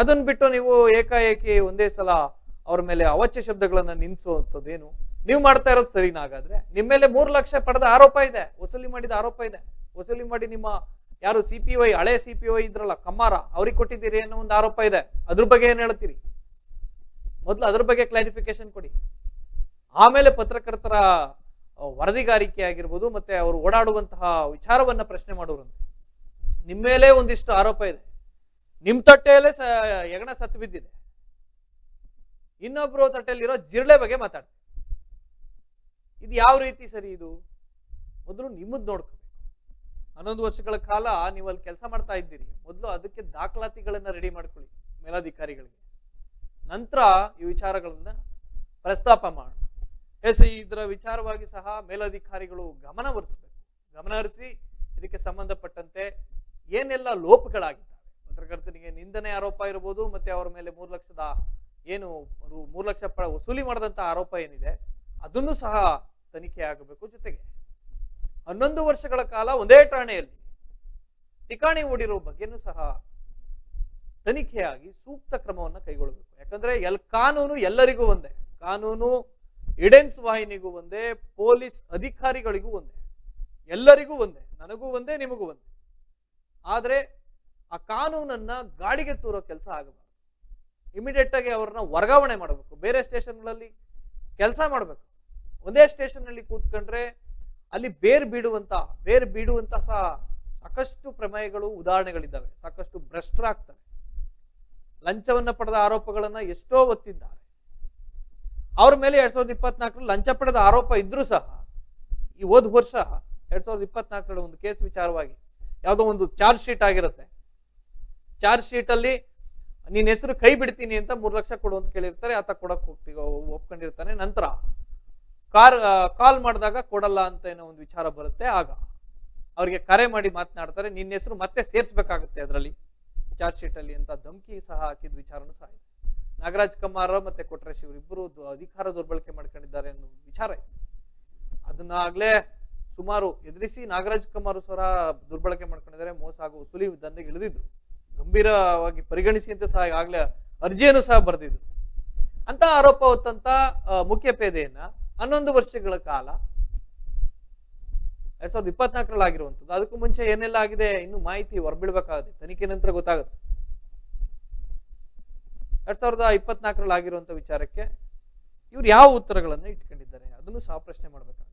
ಅದನ್ನ ಬಿಟ್ಟು ನೀವು ಏಕಾಏಕಿ ಒಂದೇ ಸಲ ಅವ್ರ ಮೇಲೆ ಅವಚ್ಯ ಶಬ್ದಗಳನ್ನ ನಿನ್ಸುವಂಥದ್ದೇನು ನೀವು ಮಾಡ್ತಾ ಇರೋದು ಸರಿನಾಗಾದ್ರೆ ನಿಮ್ಮ ಮೇಲೆ ಮೂರು ಲಕ್ಷ ಪಡೆದ ಆರೋಪ ಇದೆ. ವಸೂಲಿ ಮಾಡಿದ ಆರೋಪ ಇದೆ. ವಸೂಲಿ ಮಾಡಿ ನಿಮ್ಮ ಯಾರು ಸಿ ಪಿ ವೈ ಹಳೆ ಸಿ ಪಿ ವೈ ಇದ್ರಲ್ಲ, ಕಮ್ಮಾರ, ಅವ್ರಿಗೆ ಕೊಟ್ಟಿದ್ದೀರಿ ಅನ್ನೋ ಒಂದು ಆರೋಪ ಇದೆ. ಅದ್ರ ಬಗ್ಗೆ ಏನ್ ಹೇಳ್ತೀರಿ? ಮೊದಲು ಅದ್ರ ಬಗ್ಗೆ ಕ್ಲಾರಿಫಿಕೇಶನ್ ಕೊಡಿ. ಆಮೇಲೆ ಪತ್ರಕರ್ತರ ವರದಿಗಾರಿಕೆ ಆಗಿರ್ಬೋದು, ಮತ್ತೆ ಅವರು ಓಡಾಡುವಂತಹ ವಿಚಾರವನ್ನ ಪ್ರಶ್ನೆ ಮಾಡೋರಂತೆ. ನಿಮ್ಮ ಮೇಲೆ ಒಂದಿಷ್ಟು ಆರೋಪ ಇದೆ. ನಿಮ್ಮ ತಟ್ಟೆಯಲ್ಲೇ ಸ ಹೆಗಣ ಸತ್ತು ಬಿದ್ದಿದೆ. ಇನ್ನೊಬ್ರು ತಟ್ಟೆಯಲ್ಲಿರೋ ಜಿರಳೆ ಬಗ್ಗೆ ಮಾತಾಡ್ತಾರೆ ಇದು ಯಾವ ರೀತಿ ಸರಿ ಇದು? ಮೊದಲು ನಿಮ್ಮದು ನೋಡ್ಕೋಬೇಕು ಹನ್ನೊಂದು ವರ್ಷಗಳ ಕಾಲ ನೀವು ಕೆಲಸ ಮಾಡ್ತಾ ಇದ್ದೀರಿ. ಮೊದಲು ಅದಕ್ಕೆ ದಾಖಲಾತಿಗಳನ್ನ ರೆಡಿ ಮಾಡ್ಕೊಳ್ಳಿ ಮೇಲಾಧಿಕಾರಿಗಳಿಗೆ. ನಂತರ ಈ ವಿಚಾರಗಳನ್ನ ಪ್ರಸ್ತಾಪ ಮಾಡೋಣ. ಎಸ್, ಇದರ ವಿಚಾರವಾಗಿ ಸಹ ಮೇಲಾಧಿಕಾರಿಗಳು ಗಮನ ಹರಿಸ್ಬೇಕು. ಗಮನ ಹರಿಸಿ ಇದಕ್ಕೆ ಸಂಬಂಧಪಟ್ಟಂತೆ ಏನೆಲ್ಲ ಲೋಪಗಳಾಗಿದ್ದಾವೆ? ಪತ್ರಕರ್ತನಿಗೆ ನಿಂದನೆ ಆರೋಪ ಇರ್ಬೋದು, ಮತ್ತೆ ಅವರ ಮೇಲೆ ಮೂರು ಲಕ್ಷದ ಏನು ಮೂರು ಲಕ್ಷ ಪ, ವಸೂಲಿ ಮಾಡಿದಂಥ ಆರೋಪ ಏನಿದೆ, ಅದನ್ನು ಸಹ ತನಿಖೆ ಆಗಬೇಕು ಜೊತೆಗೆ. ಹನ್ನೊಂದು ವರ್ಷಗಳ ಕಾಲ ಒಂದೇ ಠಾಣೆಯಲ್ಲಿ ಠಿಕಾಣಿ ಓಡಿರೋ ಬಗ್ಗೆನೂ ಸಹ ತನಿಖೆಯಾಗಿ ಸೂಕ್ತ ಕ್ರಮವನ್ನು ಕೈಗೊಳ್ಳಬೇಕು. ಯಾಕಂದ್ರೆ ಎಲ್ ಕಾನೂನು ಎಲ್ಲರಿಗೂ ಒಂದೇ. ಕಾನೂನು ಇಡೆನ್ಸ್ ವಾಹಿನಿಗೂ ಒಂದೇ, ಪೊಲೀಸ್ ಅಧಿಕಾರಿಗಳಿಗೂ ಒಂದೇ. ಎಲ್ಲರಿಗೂ ಒಂದೇ. ನನಗೂ ಒಂದೇ, ನಿಮಗೂ ಒಂದೇ. ಆದ್ರೆ ಆ ಕಾನೂನನ್ನ ಗಾಳಿಗೆ ತೂರೋ ಕೆಲಸ ಆಗಬಾರ್ದು. ಇಮಿಡಿಯೇಟ್ ಆಗಿ ಅವ್ರನ್ನ ವರ್ಗಾವಣೆ ಮಾಡಬೇಕು. ಬೇರೆ ಸ್ಟೇಷನ್ಗಳಲ್ಲಿ ಕೆಲಸ ಮಾಡಬೇಕು. ಒಂದೇ ಸ್ಟೇಷನ್ನಲ್ಲಿ ಕೂತ್ಕೊಂಡ್ರೆ ಅಲ್ಲಿ ಬೇರ್ ಬೀಡುವಂತ ಬೇರ್ ಬೀಡುವಂತ ಸಹ ಸಾಕಷ್ಟು ಪ್ರಮೇಯಗಳು, ಉದಾಹರಣೆಗಳಿದ್ದಾವೆ. ಸಾಕಷ್ಟು ಭ್ರಷ್ಟರಾಗ್ತವೆ ಲಂಚವನ್ನ ಪಡೆದ ಆರೋಪಗಳನ್ನ ಎಷ್ಟೋ ಒತ್ತಿದ್ದಾರೆ. ಅವ್ರ ಮೇಲೆ ಎರಡ್ ಸಾವಿರದ ಇಪ್ಪತ್ನಾಲ್ಕರಲ್ಲಿ ಲಂಚ ಪಡೆದ ಆರೋಪ ಇದ್ರೂ ಸಹ, ಈ ಹೋದ್ ವರ್ಷ ಎರಡ್ ಸಾವಿರದ ಇಪ್ಪತ್ನಾಲ್ಕರಲ್ಲಿ ಒಂದು ಕೇಸ್ ವಿಚಾರವಾಗಿ ಯಾವುದೋ ಒಂದು ಚಾರ್ಜ್ ಶೀಟ್ ಆಗಿರುತ್ತೆ. ಚಾರ್ಜ್ ಶೀಟ್ ಅಲ್ಲಿ ನಿನ್ನ ಹೆಸರು ಕೈ ಬಿಡ್ತೀನಿ ಅಂತ ಮೂರು ಲಕ್ಷ ಕೊಡು ಅಂತ ಕೇಳಿರ್ತಾರೆ, ಆತ ಕೊಡಕ್ ಹೋಗ್ತೀವಿ ಒಪ್ಕೊಂಡಿರ್ತಾನೆ. ನಂತರ ಕಾರ್ ಕಾಲ್ ಮಾಡಿದಾಗ ಕೊಡಲ್ಲ ಅಂತ ಏನೋ ಒಂದು ವಿಚಾರ ಬರುತ್ತೆ. ಆಗ ಅವ್ರಿಗೆ ಕರೆ ಮಾಡಿ ಮಾತನಾಡ್ತಾರೆ ನಿನ್ನ ಹೆಸರು ಮತ್ತೆ ಸೇರಿಸ್ಬೇಕಾಗುತ್ತೆ ಅದರಲ್ಲಿ. ಚಾರ್ಜ್ ಶೀಟ್ ಅಲ್ಲಿ ಅಂತ ಧಮಕಿ ಸಹ ಹಾಕಿದ ವಿಚಾರನೂ ಸಹ ಇದೆ. ನಾಗರಾಜ್ ಕಮ್ಮಾರ ಮತ್ತೆ ಕೊಟ್ರೇಶ್ ಇವರಿಬ್ಬರು ಅಧಿಕಾರ ದುರ್ಬಳಕೆ ಮಾಡ್ಕೊಂಡಿದ್ದಾರೆ ಅನ್ನೋ ವಿಚಾರ ಇದೆ. ಅದನ್ನ ಸುಮಾರು ಎದುರಿಸಿ ನಾಗರಾಜ್ ಕುಮಾರ್ ಸ್ವರ ದುರ್ಬಳಕೆ ಮಾಡ್ಕೊಂಡಿದ್ದಾರೆ, ಮೋಸ ಹಾಗೂ ಸುಲಿ ದಂಧೆಗೆ ಇಳಿದಿದ್ರು. ಗಂಭೀರವಾಗಿ ಪರಿಗಣಿಸಿ ಅಂತ ಸಹ ಆಗ್ಲೇ ಅರ್ಜಿಯನ್ನು ಸಹ ಬರೆದಿದ್ರು. ಅಂತ ಆರೋಪ ಹೊತ್ತಂತ ಮುಖ್ಯ ಪೇದೆಯನ್ನ ಹನ್ನೊಂದು ವರ್ಷಗಳ ಕಾಲ, ಎರಡ್ ಸಾವಿರದ ಇಪ್ಪತ್ನಾಲ್ಕರಲ್ಲಿ ಆಗಿರುವಂಥದ್ದು. ಅದಕ್ಕೂ ಮುಂಚೆ ಏನೆಲ್ಲ ಆಗಿದೆ, ಇನ್ನು ಮಾಹಿತಿ ಹೊರಬಿಡ್ಬೇಕಾಗುತ್ತೆ. ತನಿಖೆ ನಂತರ ಗೊತ್ತಾಗುತ್ತೆ. ಎರಡ್ ಸಾವಿರದ ಇಪ್ಪತ್ನಾಲ್ಕರಲ್ಲಿ ಆಗಿರುವಂತ ವಿಚಾರಕ್ಕೆ ಇವ್ರು ಯಾವ ಉತ್ತರಗಳನ್ನ ಇಟ್ಕೊಂಡಿದ್ದಾರೆ, ಅದನ್ನು ಸಹ ಪ್ರಶ್ನೆ ಮಾಡ್ಬೇಕಾಗುತ್ತೆ.